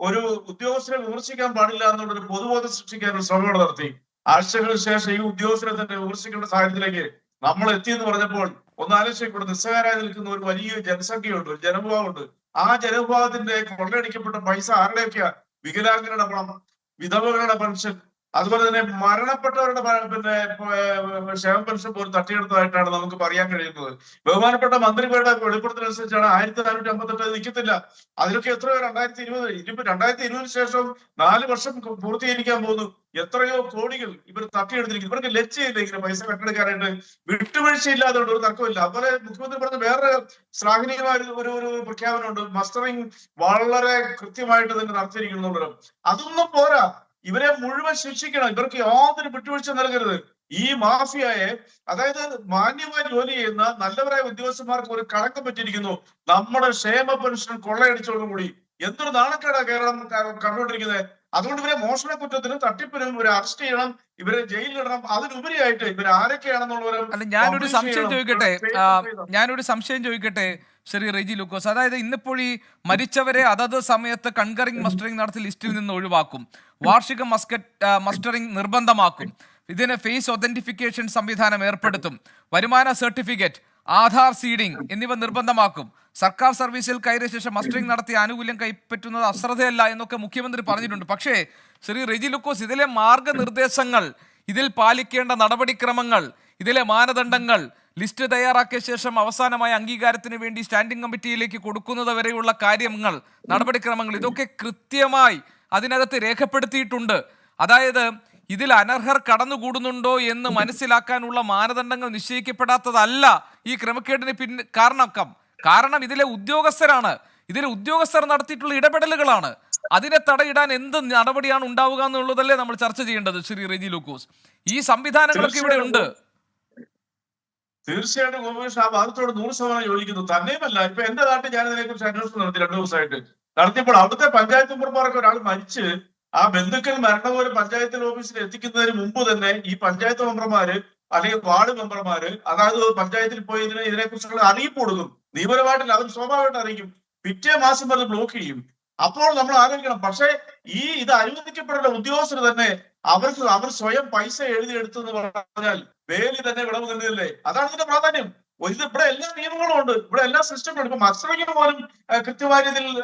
Speaker 3: ഒരു ഉദ്യോഗസ്ഥരെ വിമർശിക്കാൻ പാടില്ല എന്നുള്ളൊരു പൊതുബോധം സൃഷ്ടിക്കാൻ ഒരു ശ്രമങ്ങൾ നടത്തി. ആഴ്ചകൾക്ക് ശേഷം ഈ ഉദ്യോഗസ്ഥരെ തന്നെ വിമർശിക്കേണ്ട സാഹചര്യത്തിലേക്ക് നമ്മൾ എത്തിയെന്ന് പറഞ്ഞപ്പോൾ ഒന്ന് ആലോചിക്കൂടെ നിസ്സഹാരായി നിൽക്കുന്ന ഒരു വലിയ ജനസംഖ്യയുണ്ട് ഒരു ജനവിഭാഗമുണ്ട്. ആ ജനവിഭാഗത്തിന്റെ കൊള്ളയടിക്കപ്പെട്ട പൈസ ആരുടെയൊക്കെയാ? വികലാംഗരുടെ പണം വിധവകളുടെ പെൻഷൻ അതുപോലെ തന്നെ മരണപ്പെട്ടവരുടെ പിന്നെ ക്ഷേമ പെൻഷൻ പോലും തട്ടിയെടുത്തതായിട്ടാണ് നമുക്ക് പറയാൻ കഴിയുന്നത്. ബഹുമാനപ്പെട്ട മന്ത്രിമാരുടെ വെളിപ്പെടുത്തലനുസരിച്ചാണ് ആയിരത്തി നാനൂറ്റി അമ്പത്തെട്ട് നിൽക്കത്തില്ല. അതിലൊക്കെ എത്രയോ രണ്ടായിരത്തി ഇരുപത് ഇരുപത് രണ്ടായിരത്തി ഇരുപതിന് ശേഷം നാല് വർഷം പൂർത്തീകരിക്കാൻ പോകുന്നു. എത്രയോ കോടികൾ ഇവർ തട്ടിയെടുത്തിരിക്കുന്നു. ഇവർക്ക് ലക്ഷ്യമില്ല ഇങ്ങനെ പൈസ കെട്ടെടുക്കാനായിട്ട് വിട്ടുവീഴ്ചയില്ലാതെ ഒരു തർക്കമില്ല അതുപോലെ മുഖ്യമന്ത്രി പറഞ്ഞ വേറെ ശ്ലാഘനീയമായ ഒരു- ഒരു പ്രഖ്യാപനമുണ്ട്. മസ്റ്ററിംഗ് വളരെ കൃത്യമായിട്ട് തന്നെ നടത്തിയിരിക്കുന്നുണ്ട് അതൊന്നും പോരാ. ഇവരെ മുഴുവൻ ശിക്ഷിക്കണം. ഇവർക്ക് യാതൊരു വിട്ടുവീഴ്ച നൽകരുത്. ഈ മാഫിയയെ അതായത് മാന്യമായി ജോലി ചെയ്യുന്ന നല്ലവരായ ഉദ്യോഗസ്ഥന്മാർക്ക് ഒരു കളങ്കം പറ്റിയിരിക്കുന്നു. നമ്മുടെ ക്ഷേമ പെൻഷൻ കൊള്ളയടിച്ചോടുകൂടി എന്തൊരു നാണക്കേടാ കേരളം കണ്ടുകൊണ്ടിരിക്കുന്നത്. അതുകൊണ്ട് ഇവരെ മോഷണ കുറ്റത്തിനും തട്ടിപ്പിനും ഇവരെ അറസ്റ്റ് ചെയ്യണം ഇവരെ ജയിലിലിടണം അതിനുപരിയായിട്ട് ഇവർ ആരൊക്കെയാണെന്നുള്ളവരെ
Speaker 1: അല്ല ഞാനൊരു സംശയം ചോദിക്കട്ടെ. ഞാനൊരു സംശയം ചോദിക്കട്ടെ ശ്രീ റെജി ലൂക്കോസ്. അതായത് ഇന്നിപ്പോൾ ഈ മരിച്ചവരെ അതത് സമയത്ത് കൺകറിങ് മസ്റ്ററിംഗ് നടത്തി ലിസ്റ്റിൽ നിന്ന് ഒഴിവാക്കും. വാർഷിക മസ്കറ്റ് മസ്റ്ററിംഗ് നിർബന്ധമാക്കും. ഇതിന് ഫേസ് ഒതന്റിഫിക്കേഷൻ സംവിധാനം ഏർപ്പെടുത്തും. വരുമാന സർട്ടിഫിക്കറ്റ് ആധാർ സീഡിംഗ് എന്നിവ നിർബന്ധമാക്കും. സർക്കാർ സർവീസിൽ കയറിയ ശേഷം മസ്റ്ററിംഗ് നടത്തിയ ആനുകൂല്യം കൈപ്പറ്റുന്നത് അശ്രദ്ധയല്ല എന്നൊക്കെ മുഖ്യമന്ത്രി പറഞ്ഞിട്ടുണ്ട്. പക്ഷേ ശ്രീ റെജി ലുക്കോസ് ഇതിലെ മാർഗനിർദ്ദേശങ്ങൾ ഇതിൽ പാലിക്കേണ്ട നടപടിക്രമങ്ങൾ ഇതിലെ മാനദണ്ഡങ്ങൾ ലിസ്റ്റ് തയ്യാറാക്കിയ ശേഷം അവസാനമായ അംഗീകാരത്തിന് വേണ്ടി സ്റ്റാൻഡിംഗ് കമ്മിറ്റിയിലേക്ക് കൊടുക്കുന്നത് വരെയുള്ള കാര്യങ്ങൾ നടപടിക്രമങ്ങൾ ഇതൊക്കെ കൃത്യമായി അതിനകത്ത് രേഖപ്പെടുത്തിയിട്ടുണ്ട്. അതായത് ഇതിൽ അനർഹർ കടന്നുകൂടുന്നുണ്ടോ എന്ന് മനസ്സിലാക്കാനുള്ള മാനദണ്ഡങ്ങൾ നിശ്ചയിക്കപ്പെടാത്തതല്ല ഈ ക്രമക്കേടിന് പിന്നെ കാരണക്കം. കാരണം ഇതിലെ ഉദ്യോഗസ്ഥരാണ്. ഇതിലെ ഉദ്യോഗസ്ഥർ നടത്തിയിട്ടുള്ള ഇടപെടലുകളാണ്. അതിനെ തടയിടാൻ എന്ത് നടപടിയാണ് ഉണ്ടാവുക എന്നുള്ളതല്ലേ നമ്മൾ ചർച്ച ചെയ്യേണ്ടത് ശ്രീ റെജി ലൂക്കോസ്. ഈ സംവിധാനങ്ങളൊക്കെ ഇവിടെ ഉണ്ട്.
Speaker 3: തീർച്ചയായിട്ടും ഗോപേഷ് ആ ഭാഗത്തോട് നൂറ് ശതമാനം യോജിക്കുന്നു. തന്നെയുമല്ല ഇപ്പൊ എന്റെ നാട്ടിൽ ഞാൻ ഇതിനെ കുറിച്ച് അന്വേഷണം നടത്തി രണ്ടു ദിവസമായിട്ട്. നടത്തിയപ്പോൾ അവിടുത്തെ പഞ്ചായത്ത് മെമ്പർമാരൊക്കെ ഒരാൾ മരിച്ച് ആ ബന്ധുക്കൾ മരണപോലെ പഞ്ചായത്ത് ഓഫീസിൽ എത്തിക്കുന്നതിന് മുമ്പ് തന്നെ ഈ പഞ്ചായത്ത് മെമ്പർമാര് അല്ലെങ്കിൽ വാർഡ് മെമ്പർമാര് അതായത് പഞ്ചായത്തിൽ പോയി ഇതിനെ ഇതിനെ കുറിച്ചുള്ള അറിയിപ്പ് കൊടുക്കും. നിയമപരമായിട്ടില്ല അതും സ്വാഭാവികമായിട്ട് അറിയിക്കും. പിറ്റേ മാസം വരെ ബ്ലോക്ക് ചെയ്യും. അപ്പോൾ നമ്മൾ ആലോചിക്കണം. പക്ഷേ ഈ ഇത് അനുവദിക്കപ്പെടേണ്ട ഉദ്യോഗസ്ഥർ തന്നെ അവർക്ക് അവർ സ്വയം പൈസ എഴുതിയെടുത്തു എന്ന് പറഞ്ഞാൽ വേലി തന്നെ വിളവ് തന്നെയല്ലേ അതാണ് ഇതിന്റെ പ്രാധാന്യം. ഇത് ഇവിടെ എല്ലാ നിയമങ്ങളും ഉണ്ട്. ഇവിടെ എല്ലാ സിസ്റ്റങ്ങളും ഇപ്പൊ മത്സരിക്കുന്ന പോലും കൃത്യമായ രീതിയിൽ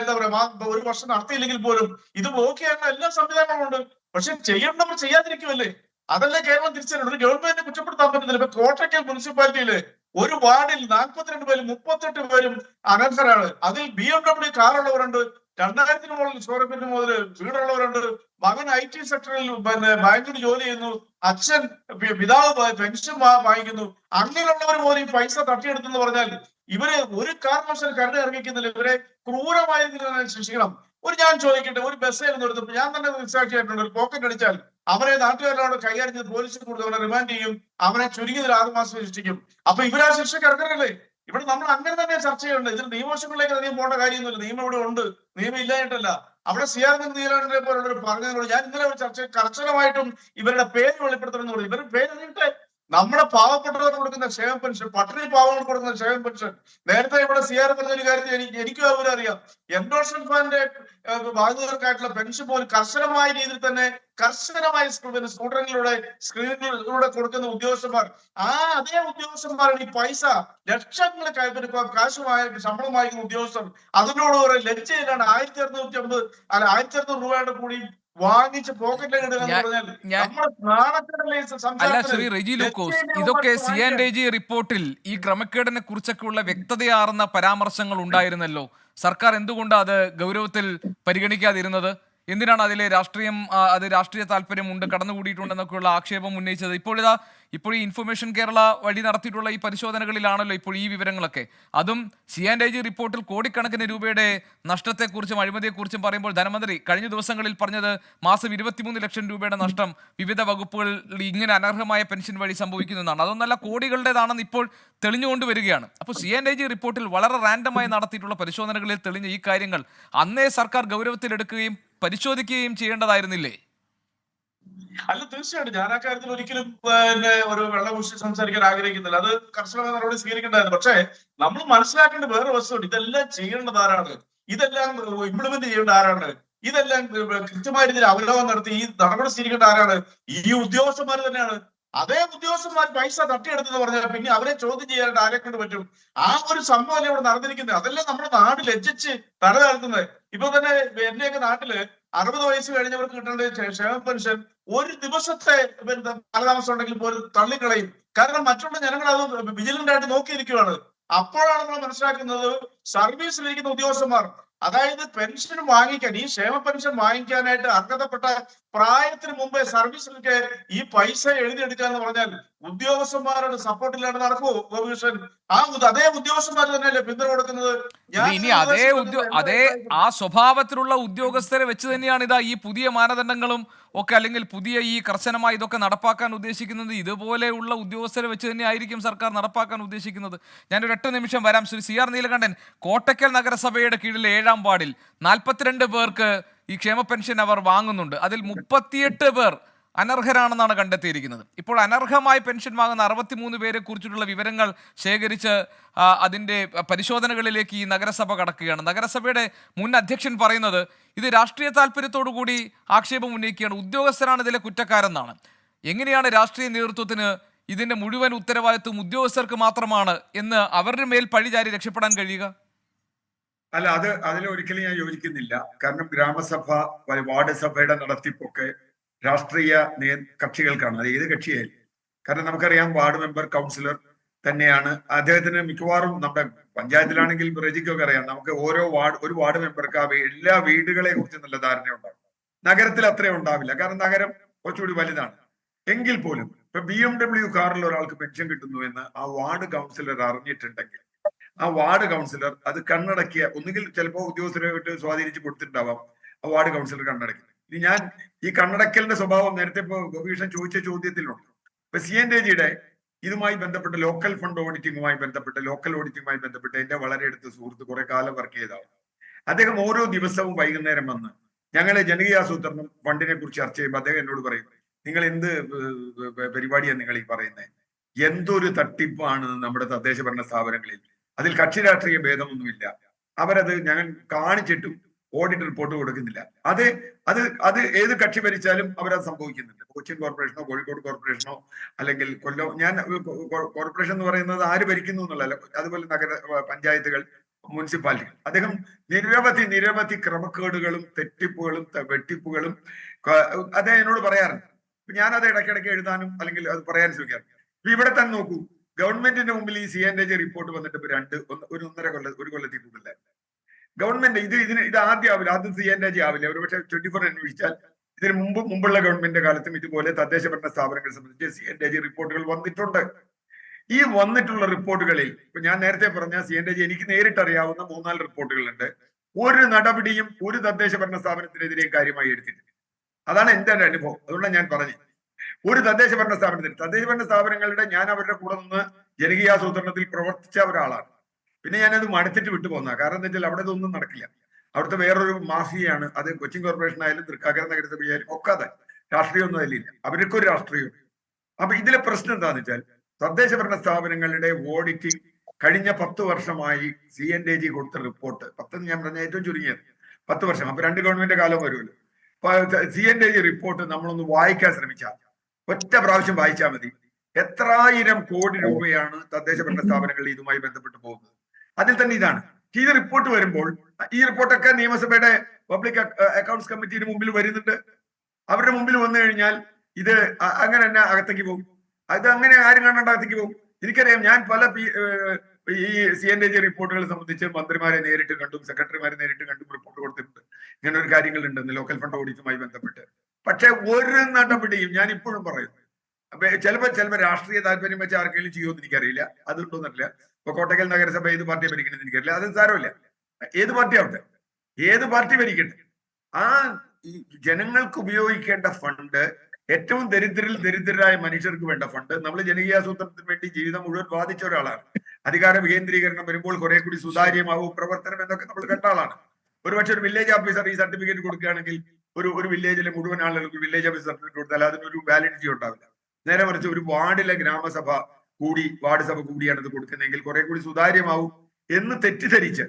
Speaker 3: എന്താ പറയാ ഒരു വർഷം നടത്തിയില്ലെങ്കിൽ പോലും ഇത് ബ്ലോക്ക് ചെയ്യാനുള്ള എല്ലാ സംവിധാനങ്ങളും ഉണ്ട്. പക്ഷെ ചെയ്യേണ്ടവർ ചെയ്യാതിരിക്കുമല്ലേ അതല്ലേ കേരളം തിരിച്ചറിയുന്നത്? ഗവൺമെന്റിനെ കുറ്റപ്പെടുത്താൻ പറ്റുന്നില്ല. ഇപ്പൊ കോട്ടയ്ക്കൽ മുനിസിപ്പാലിറ്റിയിൽ ഒരു വാർഡിൽ നാൽപ്പത്തിരണ്ട് പേരും മുപ്പത്തെട്ട് പേരും അനർഹരാണ്. അതിൽ ബി എം ഡബ്ല്യു കാറുള്ളവരുണ്ട് രണ്ടായിരത്തിന് മുകളിൽ സ്ക്വയർ മുതൽ വീടുള്ളവരുണ്ട് മകൻ ഐ ടി സെക്ടറിൽ പിന്നെ ബാങ്കിൽ ജോലി ചെയ്യുന്നു അച്ഛൻ പിതാവ് പെൻഷൻ വാങ്ങിക്കുന്നു. അങ്ങനെയുള്ളവർ പോലും പൈസ തട്ടിയെടുത്തെന്ന് പറഞ്ഞാൽ ഇവരെ ഒരു കാരണവശാലും കരട് ഇറങ്ങിക്കുന്നില്ല. ഇവരെ ക്രൂരമായി ശിക്ഷിക്കണം ഒരു ഞാൻ ചോദിക്കട്ടെ ഒരു ബസ് ആയിരുന്നു ഞാൻ തന്നെ സാക്ഷിയായിട്ടുണ്ട് ഒരു പോക്കറ്റ് അടിച്ചാൽ അവനെ നാട്ടുകാരോട് കൈകാര്യം പോലീസിൽ കൊടുത്ത് അവനെ റിമാൻഡ് ചെയ്യും. അവനെ ചുരുങ്ങിയതിൽ ആറുമാസം ശിക്ഷിക്കും അപ്പൊ ഇവരാ ശിക്ഷയ്ക്ക് ഇറങ്ങണല്ലേ ഇവിടെ നമ്മൾ അങ്ങനെ തന്നെ ചർച്ച ചെയ്യേണ്ടത് ഇതിൽ നിയമവശങ്ങളിലേക്ക് അധികം പോകേണ്ട കാര്യമൊന്നുമില്ല. നിയമം ഇവിടെ ഉണ്ട്. നിയമം ഇല്ലായിട്ടല്ല അവിടെ സി ആർ പോലുള്ള പറഞ്ഞതിനോട് ഞാൻ ഇന്നലെ ഒരു ചർച്ച കർശനമായിട്ടും ഇവരുടെ പേര് വെളിപ്പെടുത്തണം എന്ന് പറഞ്ഞു. ഇവരുടെ പേര് അറിയട്ടെ നമ്മുടെ പാവപ്പെട്ടവർക്ക് കൊടുക്കുന്ന ക്ഷേമ പെൻഷൻ പട്ടിണി പാവങ്ങൾക്ക് കൊടുക്കുന്ന ക്ഷേമ പെൻഷൻ. നേരത്തെ ഇവിടെ സി ആർ പറഞ്ഞ ഒരു കാര്യത്തിൽ എനിക്ക് എനിക്കും അവരും അറിയാം. എൻഡോഷൻ ഫണ്ട് ബാധിതർക്കായിട്ടുള്ള പെൻഷൻ പോലും കർശനമായ രീതിയിൽ തന്നെ കർശനമായ പിന്നെ സ്കൂട്ടറിലൂടെ സ്ക്രീനിലൂടെ കൊടുക്കുന്ന ഉദ്യോഗസ്ഥന്മാർ. ആ അതേ ഉദ്യോഗസ്ഥന്മാരാണ് ഈ പൈസ ലക്ഷങ്ങൾ കൈപ്പറ്റിപ്പോ കാശുമായ ശമ്പളം വാങ്ങിക്കുന്ന ഉദ്യോഗസ്ഥർ. അതിനോട് ഒരു ലജ്ജയിലാണ്. ആയിരത്തി അറുന്നൂറ്റി അമ്പത് അല്ല ആയിരത്തി അറുന്നൂറ് രൂപയുടെ കൂടി വാങ്ങിച്ച്
Speaker 1: അല്ല ശ്രീ റെജി ലൂക്കോസ് ഇതൊക്കെ സി ആൻഡ് ജി റിപ്പോർട്ടിൽ ഈ ക്രമക്കേടിനെ കുറിച്ചൊക്കെയുള്ള വ്യക്തതയാർന്ന പരാമർശങ്ങൾ ഉണ്ടായിരുന്നല്ലോ. സർക്കാർ എന്തുകൊണ്ട് അത് ഗൗരവത്തിൽ പരിഗണിക്കാതിരുന്നത്? എന്തിനാണ് അതിലെ രാഷ്ട്രീയം അത് രാഷ്ട്രീയ താല്പര്യമുണ്ട് കടന്നുകൂടിയിട്ടുണ്ടെന്നൊക്കെയുള്ള ആക്ഷേപം ഉന്നയിച്ചത്? ഇപ്പോഴിതാ ഇപ്പോൾ ഈ ഇൻഫർമേഷൻ കേരള വഴി നടത്തിയിട്ടുള്ള ഈ പരിശോധനകളിലാണല്ലോ ഇപ്പോൾ ഈ വിവരങ്ങളൊക്കെ. അതും സി ആൻഡ് ഐ ജി റിപ്പോർട്ടിൽ കോടിക്കണക്കിന് രൂപയുടെ നഷ്ടത്തെക്കുറിച്ചും അഴിമതിയെക്കുറിച്ചും പറയുമ്പോൾ ധനമന്ത്രി കഴിഞ്ഞ ദിവസങ്ങളിൽ പറഞ്ഞത് മാസം ഇരുപത്തിമൂന്ന് ലക്ഷം രൂപയുടെ നഷ്ടം വിവിധ വകുപ്പുകളിൽ ഇങ്ങനെ അനർഹമായ പെൻഷൻ വഴി സംഭവിക്കുന്നതാണ് അതൊന്നല്ല കോടികളുടേതാണെന്ന് ഇപ്പോൾ തെളിഞ്ഞുകൊണ്ട് വരികയാണ്. അപ്പോൾ സി ആൻഡ് ഐ ജി റിപ്പോർട്ടിൽ വളരെ റാൻഡമായി നടത്തിയിട്ടുള്ള പരിശോധനകളിൽ തെളിഞ്ഞ ഈ കാര്യങ്ങൾ അന്നേ സർക്കാർ ഗൗരവത്തിലെടുക്കുകയും പരിശോധിക്കുകയും ചെയ്യേണ്ടതായിരുന്നില്ലേ?
Speaker 3: അല്ല തീർച്ചയായിട്ടും. ഞാൻ ആ കാര്യത്തിൽ ഒരിക്കലും പിന്നെ ഒരു വെള്ളപൂശി സംസാരിക്കാൻ ആഗ്രഹിക്കുന്നില്ല. അത് കർശനമായ നടപടി സ്വീകരിക്കേണ്ടതായിരുന്നു. പക്ഷേ നമ്മൾ മനസ്സിലാക്കേണ്ട വേറെ വസ്തുണ്ട്. ഇതെല്ലാം ചെയ്യേണ്ടത് ആരാണ്? ഇതെല്ലാം ഇംപ്ലിമെന്റ് ചെയ്യേണ്ട ആരാണ്? ഇതെല്ലാം കൃത്യമായ രീതിയിൽ അവലോകനം നടത്തി ഈ നടപടി സ്വീകരിക്കേണ്ട ആരാണ്? ഈ ഉദ്യോഗസ്ഥന്മാർ തന്നെയാണ്. അതേ ഉദ്യോഗസ്ഥന്മാർ പൈസ തട്ടിയെടുത്തെന്ന് പറഞ്ഞാൽ പിന്നെ അവരെ ചോദ്യം ചെയ്യാനായിട്ട് ആരെ കൊണ്ട് പറ്റും? ആ ഒരു സംഭവം ഇവിടെ നടന്നിരിക്കുന്നത്? അതല്ലേ നമ്മുടെ നാട് ലജ്ജിച്ച് തല താഴ്ത്തുന്നത് ഇപ്പൊ തന്നെ എന്റെയൊക്കെ നാട്ടിൽ അറുപത് വയസ്സ് കഴിഞ്ഞവർക്ക് കിട്ടേണ്ട ക്ഷേമ പെൻഷൻ ഒരു ദിവസത്തെ കാലതാമസം ഉണ്ടെങ്കിൽ പോലും തള്ളിക്കളയും. കാരണം മറ്റുള്ള ജനങ്ങൾ അത് വിജിലന്റ് ആയിട്ട് നോക്കിയിരിക്കുകയാണ് അപ്പോഴാണ് നമ്മൾ മനസ്സിലാക്കുന്നത് സർവീസിലിരിക്കുന്ന ഉദ്യോഗസ്ഥന്മാർ അതായത് പെൻഷൻ വാങ്ങിക്കാൻ ഈ ക്ഷേമ പെൻഷൻ വാങ്ങിക്കാനായിട്ട് അർഹതപ്പെട്ട പ്രായത്തിന് മുമ്പേ സർവീസിലൊക്കെ ഈ പൈസ എഴുതിയെടുക്കുക എന്ന് പറഞ്ഞാൽ ഉദ്യോഗസ്ഥന്മാരുടെ സപ്പോർട്ടിലാണ് ഗോപികൃഷ്ണൻ. ആ അതേ ഉദ്യോഗസ്ഥന്മാർ തന്നെയല്ലേ പിന്തുണ കൊടുക്കുന്നത്?
Speaker 1: ഇനി അതേ അതേ ആ സ്വഭാവത്തിലുള്ള ഉദ്യോഗസ്ഥരെ വെച്ച് തന്നെയാണ് ഇതാ ഈ പുതിയ മാനദണ്ഡങ്ങളും ഒക്കെ അല്ലെങ്കിൽ പുതിയ ഈ കർശനമായി ഇതൊക്കെ നടപ്പാക്കാൻ ഉദ്ദേശിക്കുന്നത്. ഇതുപോലെയുള്ള ഉദ്യോഗസ്ഥരെ വെച്ച് തന്നെ ആയിരിക്കും സർക്കാർ നടപ്പാക്കാൻ ഉദ്ദേശിക്കുന്നത്. ഞാനൊരു ഒറ്റ നിമിഷം വരാം. ശ്രീ സി ആർ നീലകണ്ഠൻ കോട്ടക്കൽ നഗരസഭയുടെ കീഴിൽ ഏഴാം വാർഡിൽ നാൽപ്പത്തിരണ്ട് പേർക്ക് ഈ ക്ഷേമ പെൻഷൻ അവർ വാങ്ങുന്നുണ്ട്. അതിൽ മുപ്പത്തിയെട്ട് പേർ അനർഹരാണെന്നാണ് കണ്ടെത്തിയിരിക്കുന്നത്. ഇപ്പോൾ അനർഹമായി പെൻഷൻ വാങ്ങുന്ന അറുപത്തിമൂന്ന് പേരെ കുറിച്ചിട്ടുള്ള വിവരങ്ങൾ ശേഖരിച്ച് അതിന്റെ പരിശോധനകളിലേക്ക് ഈ നഗരസഭ കടക്കുകയാണ്. നഗരസഭയുടെ മുൻ അധ്യക്ഷൻ പറയുന്നത് ഇത് രാഷ്ട്രീയ താല്പര്യത്തോടു കൂടി ആക്ഷേപം ഉന്നയിക്കുകയാണ്. ഉദ്യോഗസ്ഥരാണ് ഇതിലെ കുറ്റക്കാരെന്നാണ്. എങ്ങനെയാണ് രാഷ്ട്രീയ നേതൃത്വത്തിന് ഇതിന്റെ മുഴുവൻ ഉത്തരവാദിത്വം ഉദ്യോഗസ്ഥർക്ക് മാത്രമാണ് എന്ന് അവരുടെ മേൽ പഴിചാരി രക്ഷപ്പെടാൻ കഴിയുക?
Speaker 2: അല്ല അത് അതിലൊരിക്കലും ഞാൻ യോജിക്കുന്നില്ല. കാരണം ഗ്രാമസഭ വാർഡ് സഭയുടെ നടത്തിപ്പൊക്കെ രാഷ്ട്രീയ കക്ഷികൾക്കാണ് അത് ഏത് കക്ഷിയായാലും. കാരണം നമുക്കറിയാം വാർഡ് മെമ്പർ കൗൺസിലർ തന്നെയാണ്. അദ്ദേഹത്തിന് മിക്കവാറും നമ്മുടെ പഞ്ചായത്തിലാണെങ്കിൽ റജിക്കൊക്കെ അറിയാം നമുക്ക് ഓരോ വാർഡ് ഒരു വാർഡ് മെമ്പർക്ക് ആ എല്ലാ വീടുകളെ കുറിച്ച് നല്ല ധാരണ ഉണ്ടാകും നഗരത്തിൽ അത്രയും ഉണ്ടാവില്ല കാരണം നഗരം കുറച്ചുകൂടി വലുതാണ്. എങ്കിൽ പോലും ഇപ്പൊ ബി എം ഡബ്ല്യു കാറിൽ ഒരാൾക്ക് പെൻഷൻ കിട്ടുന്നു എന്ന് ആ വാർഡ് കൗൺസിലർ അറിഞ്ഞിട്ടുണ്ടെങ്കിൽ ആ വാർഡ് കൗൺസിലർ അത് കണ്ണടക്കിയ ഒന്നുകിൽ ചിലപ്പോൾ ഉദ്യോഗസ്ഥരെ വിട്ട് സ്വാധീനിച്ച് കൊടുത്തിട്ടുണ്ടാവാം ആ വാർഡ് കൗൺസിലർ കണ്ണടക്കുന്നത് ഇനി ഞാൻ ഈ കണ്ണടക്കലിന്റെ സ്വഭാവം നേരത്തെ ഇപ്പൊ ഗോപീഷൻ ചോദിച്ച ചോദ്യത്തിലുണ്ട്. ഇപ്പൊ സി എൻ ജിയുടെ ഇതുമായി ബന്ധപ്പെട്ട് ലോക്കൽ ഫണ്ട് ഓഡിറ്റിംഗുമായി ബന്ധപ്പെട്ട് ലോക്കൽ ഓഡിറ്റിംഗുമായി ബന്ധപ്പെട്ട് എന്റെ വളരെ അടുത്ത സുഹൃത്ത് കുറെ കാലം വർക്ക് ചെയ്താവും. അദ്ദേഹം ഓരോ ദിവസവും വൈകുന്നേരം വന്ന് ഞങ്ങളെ ജനകീയ ആസൂത്രണം ഫണ്ടിനെ കുറിച്ച് ചർച്ച ചെയ്യുമ്പോൾ അദ്ദേഹം എന്നോട് പറയും നിങ്ങൾ എന്ത് പരിപാടിയാണ് നിങ്ങൾ ഈ പറയുന്നത് എന്തൊരു തട്ടിപ്പാണ് നമ്മുടെ തദ്ദേശ ഭരണ സ്ഥാപനങ്ങളിൽ? അതിൽ കക്ഷി രാഷ്ട്രീയ ഭേദമൊന്നുമില്ല. അവരത് ഞങ്ങൾ കാണിച്ചിട്ടും ഓഡിറ്റ് റിപ്പോർട്ട് കൊടുക്കുന്നില്ല. അത് അത് അത് ഏത് കക്ഷി ഭരിച്ചാലും അവരത് സംഭവിക്കുന്നുണ്ട്. കൊച്ചിൻ കോർപ്പറേഷനോ കോഴിക്കോട് കോർപ്പറേഷനോ അല്ലെങ്കിൽ കൊല്ലം ഞാൻ കോർപ്പറേഷൻ എന്ന് പറയുന്നത് ആര് ഭരിക്കുന്നു എന്നുള്ളതല്ല. അതുപോലെ നഗര പഞ്ചായത്തുകൾ മുനിസിപ്പാലിറ്റികൾ. അദ്ദേഹം നിരവധി നിരവധി ക്രമക്കേടുകളും തെറ്റിപ്പുകളും വെട്ടിപ്പുകളും അദ്ദേഹം എന്നോട് പറയാറുണ്ട്. ഞാനത് ഇടയ്ക്കിടയ്ക്ക് എഴുതാനും അല്ലെങ്കിൽ അത് പറയാൻ ശ്രമിക്കാറുണ്ട്. ഇവിടെ തന്നെ നോക്കൂ. ഗവൺമെന്റിന്റെ മുമ്പിൽ ഈ സി ജി റിപ്പോർട്ട് വന്നിട്ട് ഇപ്പൊ രണ്ട് ഒന്ന് ഒരു ഒന്നര കൊല്ലം ഒരു കൊല്ലത്തിൽ കൂടുതലായി. ഗവൺമെന്റ് ഇത് ഇതിന് ഇത് ആദ്യം ആവില്ല ആദ്യം സി എൻ രാജി ആവില്ല. ഒരു പക്ഷേ ട്വന്റി ഫോർ അന്വേഷിച്ചാൽ ഇതിന് മുമ്പ് മുമ്പുള്ള ഗവൺമെന്റിന്റെ കാലത്തും ഇതുപോലെ തദ്ദേശ ഭരണ സ്ഥാപനങ്ങളെ സംബന്ധിച്ച് സി എൻ ജി റിപ്പോർട്ടുകൾ വന്നിട്ടുണ്ട്. ഈ വന്നിട്ടുള്ള റിപ്പോർട്ടുകളിൽ ഇപ്പൊ ഞാൻ നേരത്തെ പറഞ്ഞ സി എൻ ജി എനിക്ക് നേരിട്ട് അറിയാവുന്ന മൂന്നാൽ റിപ്പോർട്ടുകളുണ്ട്. ഒരു നടപടിയും ഒരു തദ്ദേശ ഭരണ സ്ഥാപനത്തിനെതിരെ കാര്യമായി എടുത്തിട്ടില്ല. അതാണ് എന്റെ അനുഭവം. അതുകൊണ്ടാണ് ഞാൻ പറഞ്ഞത്. ഒരു തദ്ദേശ ഭരണ സ്ഥാപനത്തിൽ തദ്ദേശ ഭരണ സ്ഥാപനങ്ങളുടെ ഞാൻ അവരുടെ കൂടെ നിന്ന് ജനകീയാസൂത്രണത്തിൽ പ്രവർത്തിച്ച ഒരാളാണ്. പിന്നെ ഞാനത് മടുത്തിട്ട് വിട്ടു പോന്ന കാരണം എന്താ വെച്ചാൽ അവിടെ ഇതൊന്നും നടക്കില്ല. അവിടുത്തെ വേറൊരു മാഫിയാണ് അത് കൊച്ചിൻ കോർപ്പറേഷൻ ആയാലും തൃക്കാക്കര നഗരസഭയായാലും ഒക്കെ അതെ. രാഷ്ട്രീയമൊന്നും അതിലില്ല. അവർക്കൊരു രാഷ്ട്രീയം അപ്പൊ ഇതിലെ പ്രശ്നം എന്താന്ന് വെച്ചാൽ തദ്ദേശ ഭരണ സ്ഥാപനങ്ങളുടെ ഓഡിറ്റിംഗ് കഴിഞ്ഞ പത്ത് വർഷമായി സി എൻ ഡി ജി കൊടുത്ത റിപ്പോർട്ട്. പത്ത് ഞാൻ പറഞ്ഞ ഏറ്റവും ചുരുങ്ങിയത്. പത്ത് വർഷം. അപ്പൊ രണ്ട് ഗവൺമെന്റ് കാലം വരുമല്ലോ. C N D G report നമ്മളൊന്ന് വായിക്കാൻ ശ്രമിച്ചാൽ ഒറ്റ പ്രാവശ്യം വായിച്ചാൽ മതി. എത്രായിരം കോടി രൂപയാണ് തദ്ദേശ ഭരണ സ്ഥാപനങ്ങളിൽ ഇതുമായി ബന്ധപ്പെട്ട് പോകുന്നത്. അതിൽ തന്നെ ഇതാണ്. ഈ റിപ്പോർട്ട് വരുമ്പോൾ ഈ റിപ്പോർട്ടൊക്കെ നിയമസഭയുടെ പബ്ലിക് അക്കൗണ്ട്സ് കമ്മിറ്റിയുടെ മുമ്പിൽ വരുന്നുണ്ട്. അവരുടെ മുമ്പിൽ വന്നു കഴിഞ്ഞാൽ ഇത് അങ്ങനെ തന്നെ അകത്തേക്ക് പോകും. അത് അങ്ങനെ ആരും കാണാണ്ട് അകത്തേക്ക് പോകും. എനിക്കറിയാം ഞാൻ പല ഈ സി എൻ ജി റിപ്പോർട്ടുകളെ സംബന്ധിച്ച് മന്ത്രിമാരെ നേരിട്ട് കണ്ടും സെക്രട്ടറിമാരെ നേരിട്ട് കണ്ടും റിപ്പോർട്ട് കൊടുത്തിട്ടുണ്ട്. ഇങ്ങനെ ഒരു കാര്യങ്ങൾ ഉണ്ടെന്ന് ലോക്കൽ ഫണ്ട് ഓഡിറ്റുമായി ബന്ധപ്പെട്ട്. പക്ഷെ ഒരു നടപടിയും ഞാൻ ഇപ്പോഴും പറയുന്നു ചിലപ്പോ ചിലപ്പോ രാഷ്ട്രീയ താല്പര്യം വെച്ച് ആർക്കെങ്കിലും ചെയ്യുമെന്ന് എനിക്കറിയില്ല. അതുണ്ടോന്നറിയില്ല. ഇപ്പൊ കോട്ടക്കൽ നഗരസഭ ഏത് പാർട്ടി ഭരിക്കണമെന്ന് എനിക്കറിയില്ല. അത് സാരമില്ല. ഏത് പാർട്ടി ആവട്ടെ ഏത് പാർട്ടി ഭരിക്കട്ടെ? ആ ജനങ്ങൾക്ക് ഉപയോഗിക്കേണ്ട ഫണ്ട് ഏറ്റവും ദരിദ്രരിൽ ദരിദ്രരായ മനുഷ്യർക്ക് വേണ്ട ഫണ്ട് നമ്മൾ ജനകീയാസൂത്രണത്തിന് വേണ്ടി ജീവിതം മുഴുവൻ ബാധിച്ച ഒരാളാണ്. അധികാര വികേന്ദ്രീകരണം വരുമ്പോൾ കുറെ കൂടി സുതാര്യമാവും പ്രവർത്തനം എന്നൊക്കെ നമ്മൾ കണ്ട ആളാണ്. ഒരുപക്ഷെ ഒരു വില്ലേജ് ഓഫീസർ ഈ സർട്ടിഫിക്കറ്റ് കൊടുക്കുകയാണെങ്കിൽ ഒരു ഒരു വില്ലേജിലെ മുഴുവൻ ആളുകൾക്ക് വില്ലേജ് ഓഫീസർ സർട്ടിഫിക്കറ്റ് കൊടുത്താൽ അതിനൊരു വാലിഡിറ്റി ഉണ്ടാവില്ല. നേരെ മറിച്ച് ഒരു വാർഡിലെ ഗ്രാമസഭ കൂടി വാർഡ് സഭ കൂടിയാണ് ഇത് കൊടുക്കുന്നതെങ്കിൽ കുറെ കൂടി സുതാര്യമാവും എന്ന് തെറ്റിദ്ധരിച്ച്.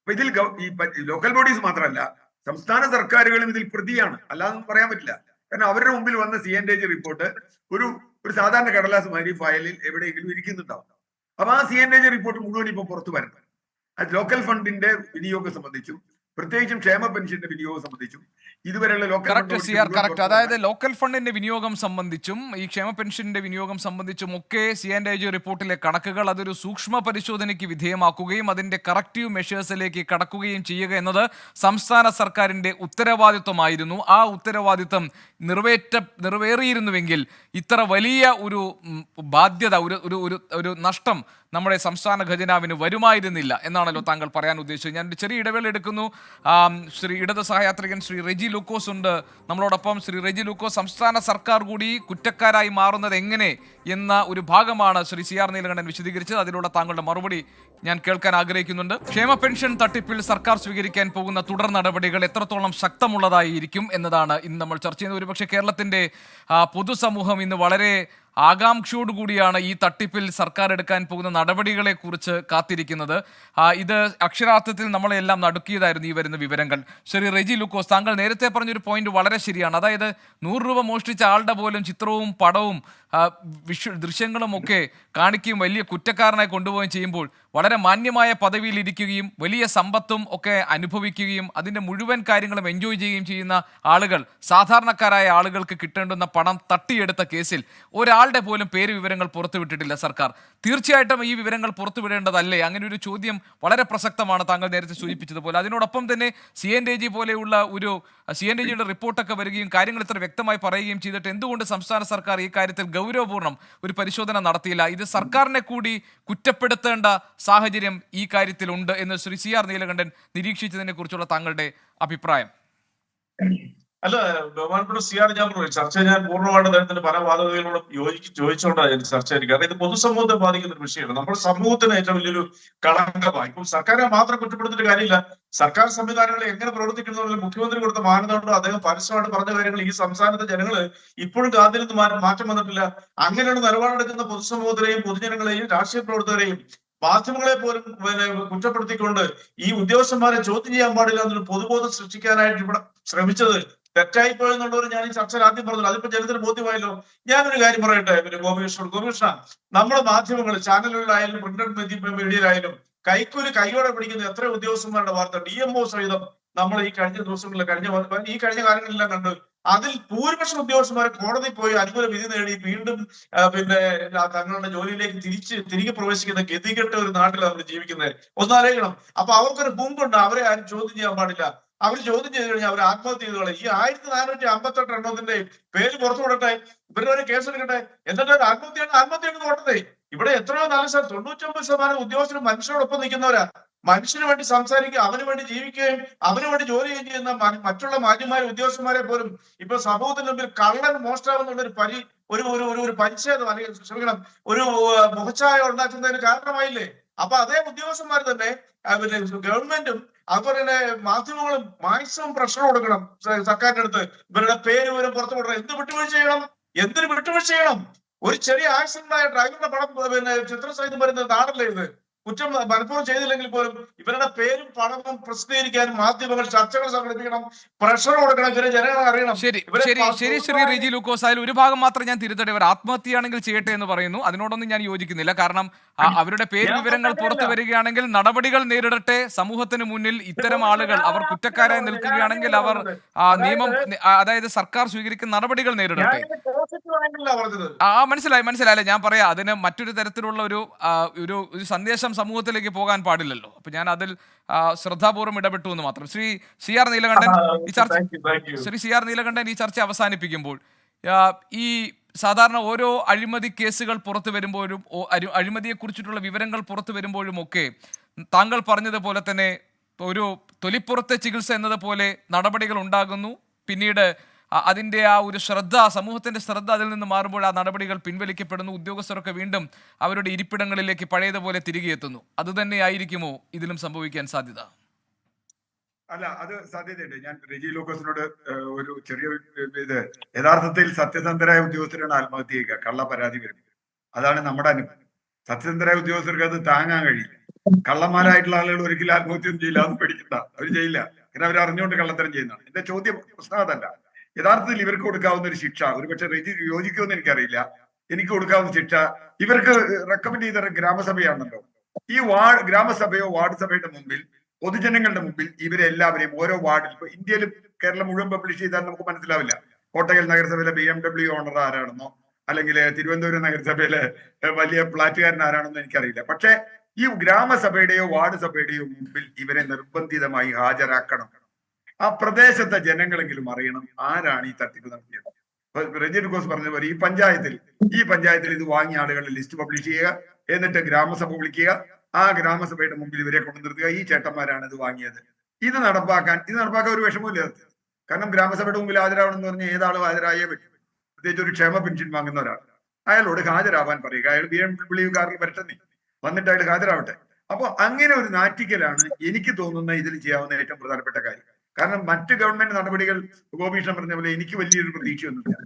Speaker 2: അപ്പൊ ഇതിൽ ഈ ലോക്കൽ ബോഡീസ് മാത്രമല്ല സംസ്ഥാന സർക്കാരുകളും ഇതിൽ പ്രതിയാണ്. അല്ലാതെ പറയാൻ പറ്റില്ല. കാരണം അവരുടെ മുമ്പിൽ വന്ന സി എൻ റിപ്പോർട്ട് ഒരു ഒരു സാധാരണ കടലാസ് മാതിരി ഫയലിൽ എവിടെയെങ്കിലും ഇരിക്കുന്നുണ്ടാവും. അപ്പൊ ആ സി എൻ ജി റിപ്പോർട്ട് മുഴുവൻ ഇപ്പൊ പുറത്തു വരണം. അത് ലോക്കൽ ഫണ്ടിന്റെ വിനിയോഗം സംബന്ധിച്ചും പ്രത്യേകിച്ചും ക്ഷേമ പെൻഷന്റെ വിനിയോഗം സംബന്ധിച്ചും ഇതുവരെയുള്ള ലോക്കൽ
Speaker 1: അതായത് ലോക്കൽ ഫണ്ടിന്റെ വിനിയോഗം സംബന്ധിച്ചും ഈ ക്ഷേമ പെൻഷന്റെ വിനിയോഗം സംബന്ധിച്ചും ഒക്കെ സി ആൻഡ് ഐ ജി റിപ്പോർട്ടിലെ കണക്കുകൾ അതൊരു സൂക്ഷ്മ പരിശോധനയ്ക്ക് വിധേയമാക്കുകയും അതിന്റെ കറക്റ്റീവ് മെഷേഴ്സിലേക്ക് കടക്കുകയും ചെയ്യുക എന്നത് സംസ്ഥാന സർക്കാരിന്റെ ഉത്തരവാദിത്വമായിരുന്നു. ആ ഉത്തരവാദിത്വം നിറവേറ്റ നിറവേറിയിരുന്നുവെങ്കിൽ ഇത്ര വലിയ ഒരു ബാധ്യത ഒരു ഒരു ഒരു ഒരു നഷ്ടം നമ്മുടെ സംസ്ഥാന ഖജനാവിന് വരുമായിരുന്നില്ല എന്നാണല്ലോ താങ്കൾ പറയാൻ ഉദ്ദേശിച്ചത്. ഞാൻ ഒരു ചെറിയ ഇടവേള എടുക്കുന്നു. ശ്രീ ഇടത് സഹയാത്രികൻ ശ്രീ റെജി ലൂക്കോസ് ഉണ്ട്. നമ്മളോടൊപ്പം ശ്രീ റെജി ലൂക്കോസ് സംസ്ഥാന സർക്കാർ കൂടി കുറ്റക്കാരായി മാറുന്നത് എങ്ങനെ എന്ന ഒരു ഭാഗമാണ് ശ്രീ സി ആർ നീലകണ്ഠൻ വിശദീകരിച്ചത്. അതിലൂടെ താങ്കളുടെ മറുപടി ഞാൻ കേൾക്കാൻ ആഗ്രഹിക്കുന്നുണ്ട്. ക്ഷേമ പെൻഷൻ തട്ടിപ്പിൽ സർക്കാർ സ്വീകരിക്കാൻ പോകുന്ന തുടർ നടപടികൾ എത്രത്തോളം ശക്തമുള്ളതായിരിക്കും എന്നതാണ് ഇന്ന് നമ്മൾ ചർച്ച ചെയ്യുന്നത്. ഒരുപക്ഷെ കേരളത്തിന്റെ കേരളത്തിന്റെ പൊതുസമൂഹം ഇന്ന് വളരെ ആകാംക്ഷയോടുകൂടിയാണ് ഈ തട്ടിപ്പിൽ സർക്കാർ എടുക്കാൻ പോകുന്ന നടപടികളെ കുറിച്ച് കാത്തിരിക്കുന്നത് ഇത് അക്ഷരാർത്ഥത്തിൽ നമ്മളെല്ലാം നടുക്കിയതായിരുന്നു ഈ വരുന്ന വിവരങ്ങൾ. ശ്രീ റെജി ലുക്കോസ് താങ്കൾ നേരത്തെ പറഞ്ഞൊരു പോയിന്റ് വളരെ ശരിയാണ്. അതായത് നൂറ് രൂപ മോഷ്ടിച്ച ആളുടെ പോലും ചിത്രവും പടവും വിഷ ദൃശ്യങ്ങളും ഒക്കെ കാണിക്കുകയും വലിയ കുറ്റക്കാരനായി കൊണ്ടുപോവുകയും ചെയ്യുമ്പോൾ വളരെ മാന്യമായ പദവിയിൽ ഇരിക്കുകയും വലിയ സമ്പത്തും ഒക്കെ അനുഭവിക്കുകയും അതിന്റെ മുഴുവൻ കാര്യങ്ങളും എൻജോയ് ചെയ്യുകയും ചെയ്യുന്ന ആളുകൾ സാധാരണക്കാരായ ആളുകൾക്ക് കിട്ടേണ്ടുന്ന പണം തട്ടിയെടുത്ത കേസിൽ ഒരാളുടെ പോലും പേര് വിവരങ്ങൾ പുറത്തുവിട്ടിട്ടില്ല സർക്കാർ. തീർച്ചയായിട്ടും ഈ വിവരങ്ങൾ പുറത്തുവിടേണ്ടതല്ലേ അങ്ങനെ ഒരു ചോദ്യം വളരെ പ്രസക്തമാണ് താങ്കൾ നേരത്തെ സൂചിപ്പിച്ചതുപോലെ. അതിനോടൊപ്പം തന്നെ സി എൻ ഡി ജി പോലെയുള്ള ഒരു സി എൻ ഡി ജിയുടെ റിപ്പോർട്ടൊക്കെ വരികയും കാര്യങ്ങൾ ഇത്ര വ്യക്തമായി പറയുകയും ചെയ്തിട്ട് എന്തുകൊണ്ട് സംസ്ഥാന സർക്കാർ ഈ കാര്യത്തിൽ ഗൗരവപൂർണം ഒരു പരിശോധന നടത്തിയില്ല? ഇത് സർക്കാരിനെ കൂടി കുറ്റപ്പെടുത്തേണ്ട സാഹചര്യം ഈ കാര്യത്തിലുണ്ട് എന്ന് ശ്രീ സി ആർ നീലകണ്ഠൻ നിരീക്ഷിച്ചതിനെ കുറിച്ചുള്ള താങ്കളുടെ അഭിപ്രായം.
Speaker 3: അല്ല ബഹുമാനപ്പെട്ട സി ആർ ഞാൻ പറഞ്ഞു ചർച്ച ഞാൻ പൂർണമായിട്ട് അദ്ദേഹത്തിന്റെ പല വാദഗതികളോടും യോജിച്ച് ചോദിച്ചുകൊണ്ടാണ് ഞാൻ ചർച്ച ചെയ്യുന്നത് കാരണം ഇത് പൊതുസമൂഹത്തെ ബാധിക്കുന്ന ഒരു വിഷയമാണ്. നമ്മുടെ സമൂഹത്തിന് ഏറ്റവും വലിയൊരു കളങ്കമായി. ഇപ്പം സർക്കാരിനെ മാത്രം കുറ്റപ്പെടുത്തിയിട്ട് കാര്യമില്ല. സർക്കാർ സംവിധാനങ്ങൾ എങ്ങനെ പ്രവർത്തിക്കുന്നു മുഖ്യമന്ത്രി കൊടുത്ത മാനദണ്ഡം അദ്ദേഹം പരസ്യമായിട്ട് പറഞ്ഞ കാര്യങ്ങൾ ഈ സംസ്ഥാനത്തെ ജനങ്ങൾ ഇപ്പോഴും കാത്തിരുന്ന് മാറ്റം വന്നിട്ടില്ല. അങ്ങനെയാണ് നിലപാടെടുക്കുന്ന പൊതുസമൂഹത്തിനെയും പൊതുജനങ്ങളെയും രാഷ്ട്രീയ പ്രവർത്തകരെയും മാധ്യമങ്ങളെ പോലും പിന്നെ കുറ്റപ്പെടുത്തിക്കൊണ്ട് ഈ ഉദ്യോഗസ്ഥന്മാരെ ചോദ്യം ചെയ്യാൻ പാടില്ല എന്നൊരു പൊതുബോധം സൃഷ്ടിക്കാനായിട്ട് ഇവിടെ ശ്രമിച്ചത് തെറ്റായി പോയെന്നുള്ളവർ ഞാൻ ഈ ചർച്ചയിൽ ആദ്യം പറഞ്ഞു അതിപ്പോ ജനത്തിന് ബോധ്യമായല്ലോ. ഞാനൊരു കാര്യം പറയട്ടെ പിന്നെ ഗോപികൃഷ്ണൻ ഗോപികൃഷ്ണ നമ്മുടെ മാധ്യമങ്ങൾ ചാനലുകളിലായാലും പ്രിന്റഡ് മീഡിയയിലായാലും കൈക്കൂലി കൈയോടെ പിടിക്കുന്ന എത്ര ഉദ്യോഗസ്ഥന്മാരുടെ വാർത്ത ഡി എം ഒ സഹിതം നമ്മൾ ഈ കഴിഞ്ഞ ദിവസങ്ങളിൽ കഴിഞ്ഞ ഈ കഴിഞ്ഞ കാലങ്ങളിലെല്ലാം കണ്ടു അതിൽ ഭൂരിപക്ഷം ഉദ്യോഗസ്ഥന്മാരെ കോടതി പോയി അനുകൂല വിധി നേടി വീണ്ടും പിന്നെ തങ്ങളുടെ ജോലിയിലേക്ക് തിരിച്ച് തിരികെ പ്രവേശിക്കുന്ന ഗതികെട്ട ഒരു നാട്ടിലാണ് അവർ ജീവിക്കുന്നത്. ഒന്നാലോചിക്കണം അപ്പൊ അവർക്കൊരു മുമ്പുണ്ട് അവരെ ആരും ചോദ്യം ചെയ്യാൻ പാടില്ല. അവർ ചോദ്യം ചെയ്തു കഴിഞ്ഞാൽ അവർ ആത്മഹത്യ ചെയ്തോളെ ഈ ആയിരത്തി നാനൂറ്റി അമ്പത്തെട്ട് എണ്ണത്തിന്റെ പേര് പുറത്തു വിടട്ടെ. ഇവരുടെ കേസ് എടുക്കട്ടെ. എന്നിട്ട് ഒരു ആത്മഹത്യയാണ് ആത്മഹത്യ എന്ന് നോട്ടത്തെ ഇവിടെ എത്രയോ നല്ല ശതമാനം തൊണ്ണൂറ്റൊമ്പത് ശതമാനം ഉദ്യോഗസ്ഥരും മനുഷ്യരോടൊപ്പം നിൽക്കുന്നവരാ. മനുഷ്യന് വേണ്ടി സംസാരിക്കുക അവന് വേണ്ടി ജീവിക്കുകയും അവന് വേണ്ടി ജോലി ചെയ്യുകയും ചെയ്യുന്ന മറ്റുള്ള മാന്യമായ ഉദ്യോഗസ്ഥന്മാരെ പോലും ഇപ്പൊ സമൂഹത്തിന് മുമ്പിൽ കള്ളൻ മോഷ്ടാവെന്നുള്ള ഒരു പരി ഒരു ഒരു ഒരു ഒരു പരിച്ഛേദം അല്ലെങ്കിൽ ക്ഷമിക്കണം ഒരു മുഖച്ഛായ ഉണ്ടാക്കുന്നതിന് കാരണമായില്ലേ? അപ്പൊ അതേ ഉദ്യോഗസ്ഥന്മാർ തന്നെ ഗവൺമെന്റും അതുപോലെ തന്നെ മാധ്യമങ്ങളും മാക്സിമം പ്രഷർ കൊടുക്കണം. സർക്കാരിന്റെ അടുത്ത് ഇവരുടെ പേര് വിവരം പുറത്തു കൊടുക്കണം എന്ത് വിട്ടുവീഴ്ച ചെയ്യണം? എന്തിന് വിട്ടുവീഴ്ച ചെയ്യണം? ഒരു ചെറിയ ആക്സിഡന്റ് ആയ ഡ്രൈവറുടെ പടം പിന്നെ ചിത്രസഹിതം വരുന്നത് വരുന്ന നാടല്ലേ ഇത്? കുറ്റം മനഃപൂർവം ചെയ്തില്ലെങ്കിൽ പോലും ഇവരുടെ പേരും പണവും പ്രസിദ്ധീകരിക്കാനും മാധ്യമങ്ങൾ ചർച്ചകൾ സംഘടിപ്പിക്കണം പ്രഷർ കൊടുക്കണം ഇവരെ ജനങ്ങൾ അറിയണം.
Speaker 1: ശരി ശരി ശരി ശ്രീ റിജി ലൂക്കോസ്. ആയാലും ഒരു ഭാഗം മാത്രം ഞാൻ തിരുത്തട്ടെ. ഇവർ ആത്മഹത്യയാണെങ്കിൽ ചെയ്യട്ടെ എന്ന് പറയുന്നു. അതിനോടൊന്നും ഞാൻ യോജിക്കുന്നില്ല. കാരണം അവരുടെ പേര് വിവരങ്ങൾ. പുറത്തു വരികയാണെങ്കിൽ നടപടികൾ നേരിടട്ടെ. സമൂഹത്തിന് മുന്നിൽ ഇത്തരം ആളുകൾ അവർ കുറ്റക്കാരായി നിൽക്കുകയാണെങ്കിൽ അവർ നിയമം അതായത് സർക്കാർ സ്വീകരിക്കുന്ന നടപടികൾ നേരിടട്ടെ. ആ മനസ്സിലായി മനസ്സിലായില്ല ഞാൻ പറയാം അതിന് മറ്റൊരു തരത്തിലുള്ള ഒരു ഒരു ഒരു സന്ദേശം സമൂഹത്തിലേക്ക് പോകാൻ പാടില്ലല്ലോ. അപ്പൊ ഞാൻ അതിൽ ശ്രദ്ധാപൂർവം ഇടപെട്ടു എന്ന് മാത്രം. ശ്രീ സി ആർ നീലകണ്ഠൻ ഈ ചർച്ച ശ്രീ സി ആർ നീലകണ്ഠൻ ഈ ചർച്ച അവസാനിപ്പിക്കുമ്പോൾ ഈ സാധാരണ ഓരോ അഴിമതി കേസുകൾ പുറത്തു വരുമ്പോഴും അഴിമതിയെ കുറിച്ചിട്ടുള്ള വിവരങ്ങൾ പുറത്തു വരുമ്പോഴും ഒക്കെ താങ്കൾ പറഞ്ഞതുപോലെ തന്നെ ഒരു തൊലിപ്പുറത്തെ ചികിത്സ എന്നതുപോലെ നടപടികൾ ഉണ്ടാകുന്നു. പിന്നീട് അ- അതിന്റെ ആ ഒരു ശ്രദ്ധ സമൂഹത്തിന്റെ ശ്രദ്ധ അതിൽ നിന്ന് മാറുമ്പോൾ ആ നടപടികൾ പിൻവലിക്കപ്പെടുന്നു. ഉദ്യോഗസ്ഥരൊക്കെ വീണ്ടും അവരുടെ ഇരിപ്പിടങ്ങളിലേക്ക് പഴയതുപോലെ തിരികെ എത്തുന്നു. അത് തന്നെയായിരിക്കുമോ ഇതിലും സംഭവിക്കാൻ സാധ്യത?
Speaker 2: അല്ല അത് സാധ്യതയുണ്ട്. ഞാൻ റെജി ലൂക്കോസിനോട് ഒരു ചെറിയ ഇത് യഥാർത്ഥത്തിൽ സത്യസന്ധരായ ഉദ്യോഗസ്ഥരാണ് ആത്മഹത്യ ചെയ്യുക കള്ള പരാതി വരുന്നത്. അതാണ് നമ്മുടെ അനുഭവം. സത്യസന്ധരായ ഉദ്യോഗസ്ഥർക്ക് അത് താങ്ങാൻ കഴിയില്ല. കള്ളന്മാരായിട്ടുള്ള ആളുകൾ ഒരിക്കലും ആത്മഹത്യ ഒന്നും ചെയ്യില്ല അത് പേടിക്കണ്ട. അവർ ചെയ്യില്ല. കാരണം അവർ അറിഞ്ഞുകൊണ്ട് കള്ളത്തരം ചെയ്യുന്നതാണ്. എന്റെ ചോദ്യം പ്രശ്നം അതല്ല. യഥാർത്ഥത്തിൽ ഇവർക്ക് കൊടുക്കാവുന്ന ഒരു ശിക്ഷ. ഒരുപക്ഷെ റെജി യോജിക്കുമെന്ന് എനിക്കറിയില്ല. എനിക്ക് കൊടുക്കാവുന്ന ശിക്ഷ ഇവർക്ക് റെക്കമെൻഡ് ചെയ്ത ഗ്രാമസഭയാണല്ലോ. ഈ വാർഡ് ഗ്രാമസഭയോ വാർഡ് സഭയുടെ മുമ്പിൽ പൊതുജനങ്ങളുടെ മുമ്പിൽ ഇവരെല്ലാവരെയും ഓരോ വാർഡിൽ ഇപ്പൊ ഇന്ത്യയിലും കേരളം മുഴുവൻ പബ്ലിഷ് ചെയ്താൽ നമുക്ക് മനസ്സിലാവില്ല. കോട്ടയൽ നഗരസഭയിലെ ബി എം ഡബ്ല്യു ഓണർ ആരാണെന്നോ അല്ലെങ്കിൽ തിരുവനന്തപുരം നഗരസഭയിലെ വലിയ ഫ്ലാറ്റുകാരൻ ആരാണെന്നോ എനിക്കറിയില്ല. പക്ഷെ ഈ ഗ്രാമസഭയുടെയോ വാർഡ് സഭയുടെയോ മുമ്പിൽ ഇവരെ നിർബന്ധിതമായി ഹാജരാക്കണം. ആ പ്രദേശത്തെ ജനങ്ങളെങ്കിലും അറിയണം. ആരാണ് ഈ തട്ടിപ്പ് നടത്തിയത്? രഞ്ജിത് ഘോഷ് പറഞ്ഞ പോലെ ഈ പഞ്ചായത്തിൽ ഈ പഞ്ചായത്തിൽ ഇത് വാങ്ങിയ ആളുകളുടെ ലിസ്റ്റ് പബ്ലിഷ് ചെയ്യുക എന്നിട്ട് ഗ്രാമസഭ വിളിക്കുക ആ ഗ്രാമസഭയുടെ മുമ്പിൽ ഇവരെ കൊണ്ടു ഈ ചേട്ടന്മാരാണ് ഇത് വാങ്ങിയത്. ഇത് നടപ്പാക്കാൻ ഇത് നടപ്പാക്കാൻ ഒരു വിഷമമില്ല. കാരണം ഗ്രാമസഭയുടെ മുമ്പിൽ ഹാജരാവണം എന്ന് പറഞ്ഞാൽ ഏതാളും ഹാജരായേ പറ്റും പ്രത്യേകിച്ച് ഒരു ക്ഷേമ പെൻഷൻ വാങ്ങുന്ന ഒരാൾ. അയാളോട് ഹാജരാവാൻ പറയുക. അയാൾ ബി എം ഡബ്ല്യു കാറിൽ വരട്ടെന്നേ. വന്നിട്ട് അയാൾ ഹാജരാവട്ടെ. അപ്പൊ അങ്ങനെ ഒരു നാറ്റിക്കലാണ് എനിക്ക് തോന്നുന്ന ഇതിൽ ചെയ്യാവുന്ന ഏറ്റവും പ്രധാനപ്പെട്ട കാര്യം. കാരണം മറ്റു ഗവൺമെന്റ് നടപടികൾ ഗോപീഷൻ പറഞ്ഞ പോലെ എനിക്ക് വലിയൊരു പ്രതീക്ഷയൊന്നുമില്ല.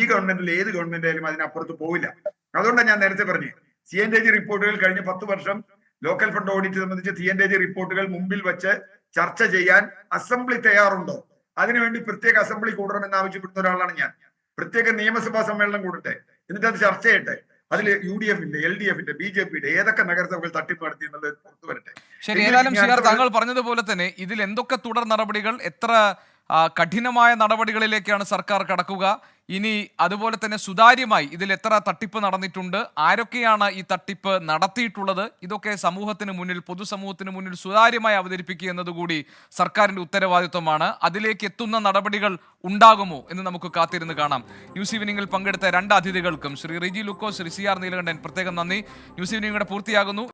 Speaker 2: ഈ ഗവൺമെന്റിൽ ഏത് ഗവൺമെന്റ് ആയാലും അതിനപ്പുറത്ത് പോവില്ല. അതുകൊണ്ടാണ് ഞാൻ നേരത്തെ പറഞ്ഞു സി എൻ ജി റിപ്പോർട്ടുകൾ കഴിഞ്ഞ പത്ത് വർഷം ലോക്കൽ ഫണ്ട് ഓഡിറ്റ് സംബന്ധിച്ച് സി എൻ ജി റിപ്പോർട്ടുകൾ മുമ്പിൽ വെച്ച് ചർച്ച ചെയ്യാൻ അസംബ്ലി തയ്യാറുണ്ടോ? അതിനുവേണ്ടി പ്രത്യേക അസംബ്ലി കൂടണമെന്ന് ആവശ്യപ്പെടുന്ന ഒരാളാണ് ഞാൻ. പ്രത്യേക നിയമസഭാ സമ്മേളനം കൂടട്ടെ. എന്നിട്ട് അത് ചർച്ച ചെയ്യട്ടെ. അതിൽ യു ഡി എഫിന്റെ എൽ ഡി എഫിന്റെ ബി ജെ പിയുടെ ഏതൊക്കെ നഗരസഭകൾ തട്ടിപ്പ് നടത്തി എന്നുള്ളത് പുറത്തു വരട്ടെ.
Speaker 1: ശരി ഏതായാലും താങ്കൾ പറഞ്ഞതുപോലെ തന്നെ ഇതിൽ എന്തൊക്കെ തുടർ നടപടികൾ എത്ര കഠിനമായ നടപടികളിലേക്കാണ് സർക്കാർ കടക്കുക ഇനി അതുപോലെ തന്നെ സുതാര്യമായി ഇതിൽ എത്ര തട്ടിപ്പ് നടന്നിട്ടുണ്ട് ആരൊക്കെയാണ് ഈ തട്ടിപ്പ് നടത്തിയിട്ടുള്ളത് ഇതൊക്കെ സമൂഹത്തിന് മുന്നിൽ പൊതുസമൂഹത്തിന് മുന്നിൽ സുതാര്യമായി അവതരിപ്പിക്കുക എന്നതുകൂടി സർക്കാരിന്റെ ഉത്തരവാദിത്വമാണ്. അതിലേക്ക് എത്തുന്ന നടപടികൾ ഉണ്ടാകുമോ എന്ന് നമുക്ക് കാത്തിരുന്ന് കാണാം. ന്യൂസ് ഈവനിങ്ങിൽ പങ്കെടുത്ത രണ്ട് അതിഥികൾക്കും ശ്രീ റിജി ലുക്കോ ശ്രീ സി ആർ നീലകണ്ഠൻ പ്രത്യേകം നന്ദി. ന്യൂസ് ഈവനിങ്ങിടെ പൂർത്തിയാകുന്നു.